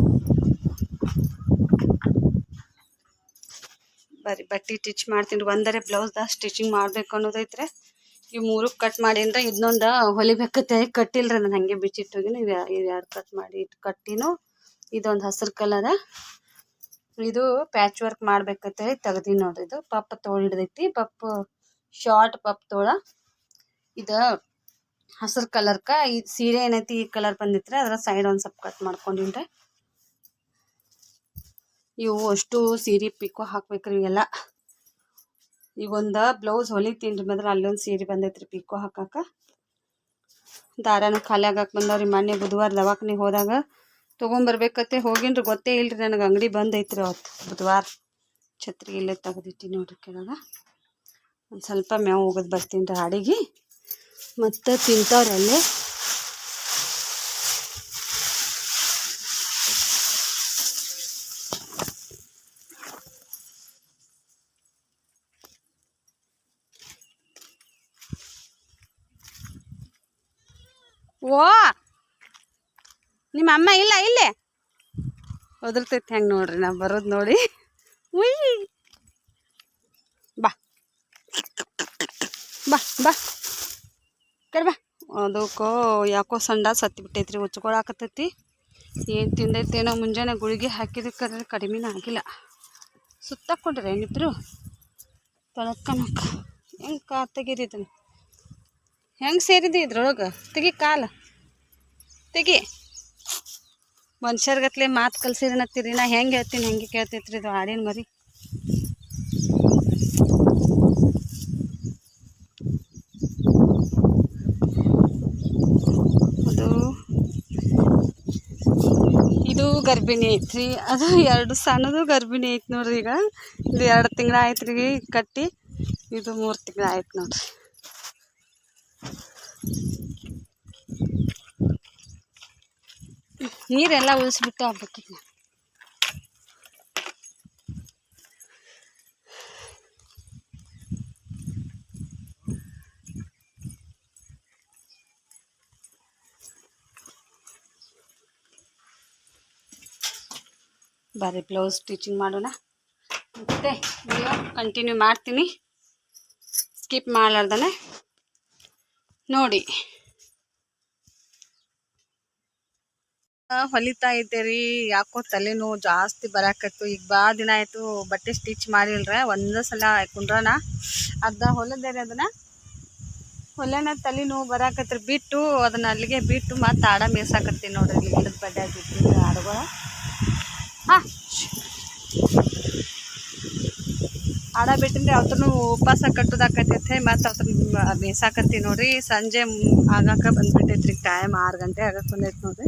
ಬರಿ ಬಟ್ಟೆ ಸ್ಟಿಚ್ ಮಾಡ್ತೀನಿ. ರೀ ಒಂದರೆ ಬ್ಲೌಸ್ದ ಸ್ಟಿಚಿಂಗ್ ಮಾಡ್ಬೇಕು ಅನ್ನೋದೈತ್ರಿ ಈ ಮೂರು ಕಟ್ ಮಾಡೀನ್ರಿ ಇದನ್ನೊಂದು ಹೊಲಿಬೇಕತ್ತೆ ಕಟ್ಟಿಲ್ರಿ ನಾನು ಹಂಗೆ ಬಿಚ್ಚಿಟ್ಟೋಗಿನ. ಎರಡು ಕಟ್ ಮಾಡಿ ಇಟ್ಟು ಕಟ್ಟಿನೂ, ಇದೊಂದು ಹಸಿರು ಕಲರ ಇದು ಪ್ಯಾಚ್ ವರ್ಕ್ ಮಾಡ್ಬೇಕಂತೇಳಿ ತೆಗ್ದೀನಿ ನೋಡ್ರಿ ಇದು. ಪಪ್ಪ ತೋಳ ಹಿಡ್ದೈತಿ ಪಪ್ಪ ಶಾರ್ಟ್ ಪಪ್ ತೋಳ. ಇದು ಹಸಿರು ಕಲರ್ಕ ಈ ಸೀರೆ ಏನೈತಿ ಈ ಕಲರ್ ಬಂದಿತ್ರಿ, ಅದರ ಸೈಡ್ ಒಂದು ಸ್ವಲ್ಪ ಕಟ್ ಮಾಡ್ಕೊಂಡಿನ್ರಿ. ಇವು ಅಷ್ಟು ಸೀರೆ ಪಿಕೋ ಹಾಕ್ಬೇಕ್ರಿ ಇವೆಲ್ಲ. ಈಗ ಒಂದು ಬ್ಲೌಸ್ ಹೊಲಿತೀನಿ ರೀ ಮಾತ್ರ ಅಲ್ಲೊಂದು ಸೀರೆ ಬಂದೈತ್ರಿ ಪಿಕೋ ಹಾಕಾಕ. ದಾರನೂ ಖಾಲಿ ಆಗಕ್ಕೆ ಬಂದವ್ರಿ, ಮೊನ್ನೆ ಬುಧವಾರ ದವಾಖಾನಿಗೆ ಹೋದಾಗ ತೊಗೊಂಬರ್ಬೇಕತ್ತೆ ಹೋಗಿನ್ರಿ ಗೊತ್ತೇ ಇಲ್ರಿ ನನಗೆ, ಅಂಗಡಿ ಬಂದೈತ್ರಿ ಅವತ್ತು ಬುಧವಾರ. ಛತ್ರಿ ಇಲ್ಲೇ ತೆಗ್ದಿಟ್ಟಿ ನೋಡ್ರಿ ಕೆಳಗೆ. ಒಂದು ಸ್ವಲ್ಪ ಮ್ಯಾವ್ ಹೋಗೋದು ಬರ್ತೀನಿ ರೀ ಹಾಡಿಗೆ ಮತ್ತು ತಿಂತಾವ್ರಿ ಅಲ್ಲೇ ಓ! ನಿಮ್ಮ ಅಮ್ಮ ಇಲ್ಲ ಇಲ್ಲೇ? ಒದರ್ತೈತಿ ಹೆಂಗೆ ನೋಡ್ರಿ ನಾ ಬರೋದು ನೋಡಿ. ಉಯ್! ಬಾ. ಬಾ ಬಾ. ಕಡೆ ಅದಕ್ಕೆ ಯಾಕೋ ಸಂಡ ಸತ್ತಿ ಬಿಟ್ಟೈತ್ರಿ ಉಚ್ಕೊಳಕತ್ತೈತಿ ಏನು ತಿಂದೈತೇನೋ ಮುಂಜಾನೆ ಗುಳಿಗೆ ಹಾಕಿದಕ್ಕೆ ಕಡಿಮೆನೇ ಆಗಿಲ್ಲ. ಸುತ್ತಾಕೊಂಡ್ರೆ ಏನಿದ್ರು. ಮಕ್ಕ. ಹೆಂಗೆ ಕಾ ತೆಗೀರಿ ಇದನ್ನು? ಹೆಂಗೆ ಸೇರಿದೆ ಇದ್ರೊಳಗೆ? ತೆಗಿ ಕಾಲ. ತೆಗಿ. ಮನುಷ್ಯರ್ಗತ್ಲೆ ಮಾತು ಕಲ್ಸಿರನತ್ತೀರಿ ನಾ ಹೆಂಗೆ ಹೇಳ್ತೀನಿ, ಹೆಂಗೆ ಕೇಳ್ತೈತ್ರಿ ಇದು ಹಾಡಿನ ಮರಿ. ಗರ್ಭಿಣಿ ಐತ್ರಿ ಅದು ಎರಡು ಸಣ್ಣದು ಗರ್ಭಿಣಿ ಐತಿ ನೋಡ್ರಿ ಈಗ. ಇದು ಎರಡು ತಿಂಗಳ ಆಯ್ತು ರೀ ಕಟ್ಟಿ. ಇದು ಮೂರು ತಿಂಗಳ ಆಯ್ತು ನೋಡ್ರಿ. ನೀರೆಲ್ಲ ಉಳಿಸ್ಬಿಟ್ಟು ಆಗ್ಬೇಕಿತ್ತು ಬರೀ ಬ್ಲೌಸ್ ಸ್ಟಿಚಿಂಗ್ ಮಾಡೋಣ. ಮತ್ತೆ ವಿಡಿಯೋ ಕಂಟಿನ್ಯೂ ಮಾಡ್ತೀನಿ. ಸ್ಕಿಪ್ ಮಾಡಲಾರ್ದನೆ. ನೋಡಿ. ಹೊಲಿತಾ ಇದ್ದೆ ರೀ ಯಾಕೋ ತಲೆನೋವು ಜಾಸ್ತಿ ಬರಾಕತ್ತು. ಈಗ ಭಾಳ ದಿನ ಆಯಿತು, ಬಟ್ಟೆ ಸ್ಟಿಚ್ ಮಾಡಿಲ್ರೆ ಒಂದೇ ಸಲ ಕುಂಡ್ರನ ಅರ್ಧ ಹೊಲದೆ ರೀ ಅದನ್ನ? ಹೊಲನ ತಲೆನೋವು ಬರಾಕತ್ರಿ. ಬಿಟ್ಟು ಅದನ್ನ ಅಲ್ಲಿಗೆ ಬಿಟ್ಟು ಮತ್ತೆ ಆಡ ಮೇಸಾಕತ್ತೀನಿ ನೋಡ್ರಿ. ಗಿಡದ ಬಡ್ಡೆ ಬಿಟ್ಟು ಆಡ ಬಿಟ್ಟಿಂದ್ರೆ ಅವತ್ತೂ ಉಪವಾಸ ಕಟ್ಟೋದಾಕತೈತೆ ಮತ್ತು ಅವ್ರ ಬೇಸಾಕತ್ತಿ ನೋಡ್ರಿ, ಸಂಜೆ ಆಗಾಕ ಬಂದ್ಬಿಟ್ಟೈತ್ರಿ ಟೈಮ್ ಆರು ಗಂಟೆ ಆಗಕ್ಕೆ ಬಂದೈತೆ ನೋಡ್ರಿ.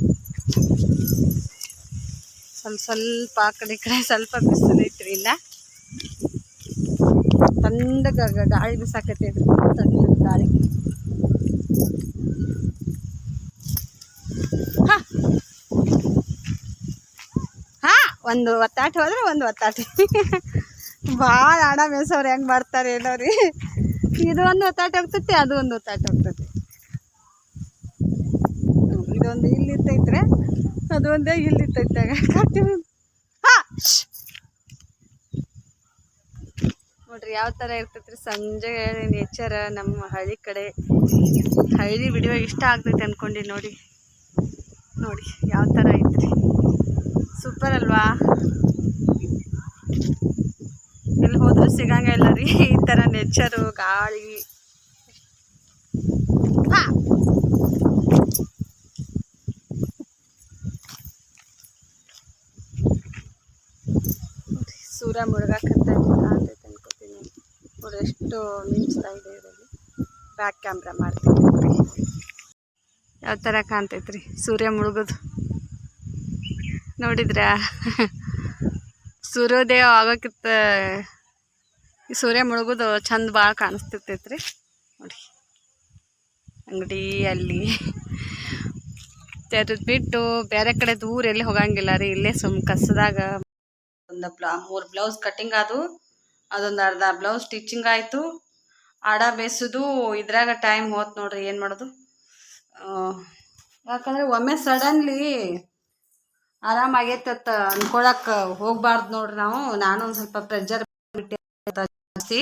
ಸ್ವಲ್ಪ ಸ್ವಲ್ಪ ಆ ಕಡೆ ಕಡೆ ಸ್ವಲ್ಪ ಬಿಸಿಲೈತ್ರಿ ಇಲ್ಲ ತಂದ ಗಾಳಿ ಬಿಸಾಕತ್ತೈತ್ರಿ ತಂದ ಗಾಳಿ ಹಾ ಹಾ ಒಂದು ಒತ್ತಾಟ ಹೋದ್ರೆ ಒಂದು ಒತ್ತಾಟ. ಭಾಳ ಹಣ ಮೇಸವ್ರು ಹೆಂಗೆ ಮಾಡ್ತಾರೆ ಏನೋ ಇದು ಒಂದು ಒತ್ತಾಟ ಹೋಗ್ತೈತಿ ಅದು ಒಂದು ಒತ್ತಾಟ ಹೋಗ್ತೈತಿ ಇದೊಂದು ಇಲ್ಲಿ ಇತ್ತೈತ್ರೆ ಅದು ಒಂದೇ ಇಲ್ಲಿ ಇರ್ತೈತೆ ಕಟ್ಟಿ ನೋಡ್ರಿ ಯಾವ ಥರ ಇರ್ತೈತ್ರಿ. ಸಂಜೆ ನೇಚರ್ ನಮ್ಮ ಹಳ್ಳಿ ಕಡೆ. ಹಳ್ಳಿ ವಿಡಿಯೋ ಇಷ್ಟ ಆಗ್ತೈತೆ ಅಂದ್ಕೊಂಡು ನೋಡಿ. ನೋಡಿ, ಯಾವ ಥರ ಐತ್ರಿ. ಸೂಪರ್ ಅಲ್ವಾ? ಎಲ್ಲಿ ಹೋದ್ರೂ ಸಿಗಂಗ ರೀ. ಈ ಥರ ನೇಚರು ಗಾಳಿ. ಸೂರ್ಯ ಮುಳುಗಾಕಂತ ಕಾಣ್ತೈತೆ ಅನ್ಕೋತೀನಿ ನೋಡಿ ಎಷ್ಟು ಮಿಂಚ್ತಾ ಇದೆ ಇದರಲ್ಲಿ. ಬ್ಯಾಕ್ ಕ್ಯಾಮ್ರಾ ಮಾಡ್ತೀನಿ. ಯಾವ ಥರ ಕಾಣ್ತೈತ್ರಿ? ಸೂರ್ಯ ಮುಳುಗೋದು ನೋಡಿದ್ರಾ? ಸೂರ್ಯೋದಯ ಆಗೋಕ್ಕಿಂತ ಈ ಸೂರ್ಯ ಮುಳುಗೋದು ಚಂದ ಭಾಳ ಕಾಣಿಸ್ತಿರ್ತೈತ್ರಿ. ನೋಡಿ ಅಂಗಡಿ ಅಲ್ಲಿ ತೆರೆದು ಬಿಟ್ಟು ಬೇರೆ ಕಡೆ ದೂರ ಎಲ್ಲಿ ಹೋಗಂಗಿಲ್ಲ ರೀ. ಇಲ್ಲೇ ಸುಮ್ ಕಸದಾಗ ಒಂದು ಬ್ಲಾ ಮೂರು ಬ್ಲೌಸ್ ಕಟ್ಟಿಂಗ್ ಅದು ಅದೊಂದು ಅರ್ಧ ಬ್ಲೌಸ್ ಸ್ಟಿಚಿಂಗ್ ಆಯಿತು. ಆಡ ಬೇಸುದು ಇದ್ರಾಗ ಟೈಮ್ ಹೋತ್ ನೋಡ್ರಿ ಏನು ಮಾಡೋದು. ಯಾಕಂದ್ರೆ ಒಮ್ಮೆ ಸಡನ್ಲಿ ಆರಾಮಾಗೈತೆ ಅಂತ ಅನ್ಕೊಳಕ್ ಹೋಗ್ಬಾರ್ದು ನೋಡ್ರಿ ನಾವು. ನಾನು ಒಂದು ಸ್ವಲ್ಪ ಪ್ರೆಜರ್ ಜಾಸ್ತಿ.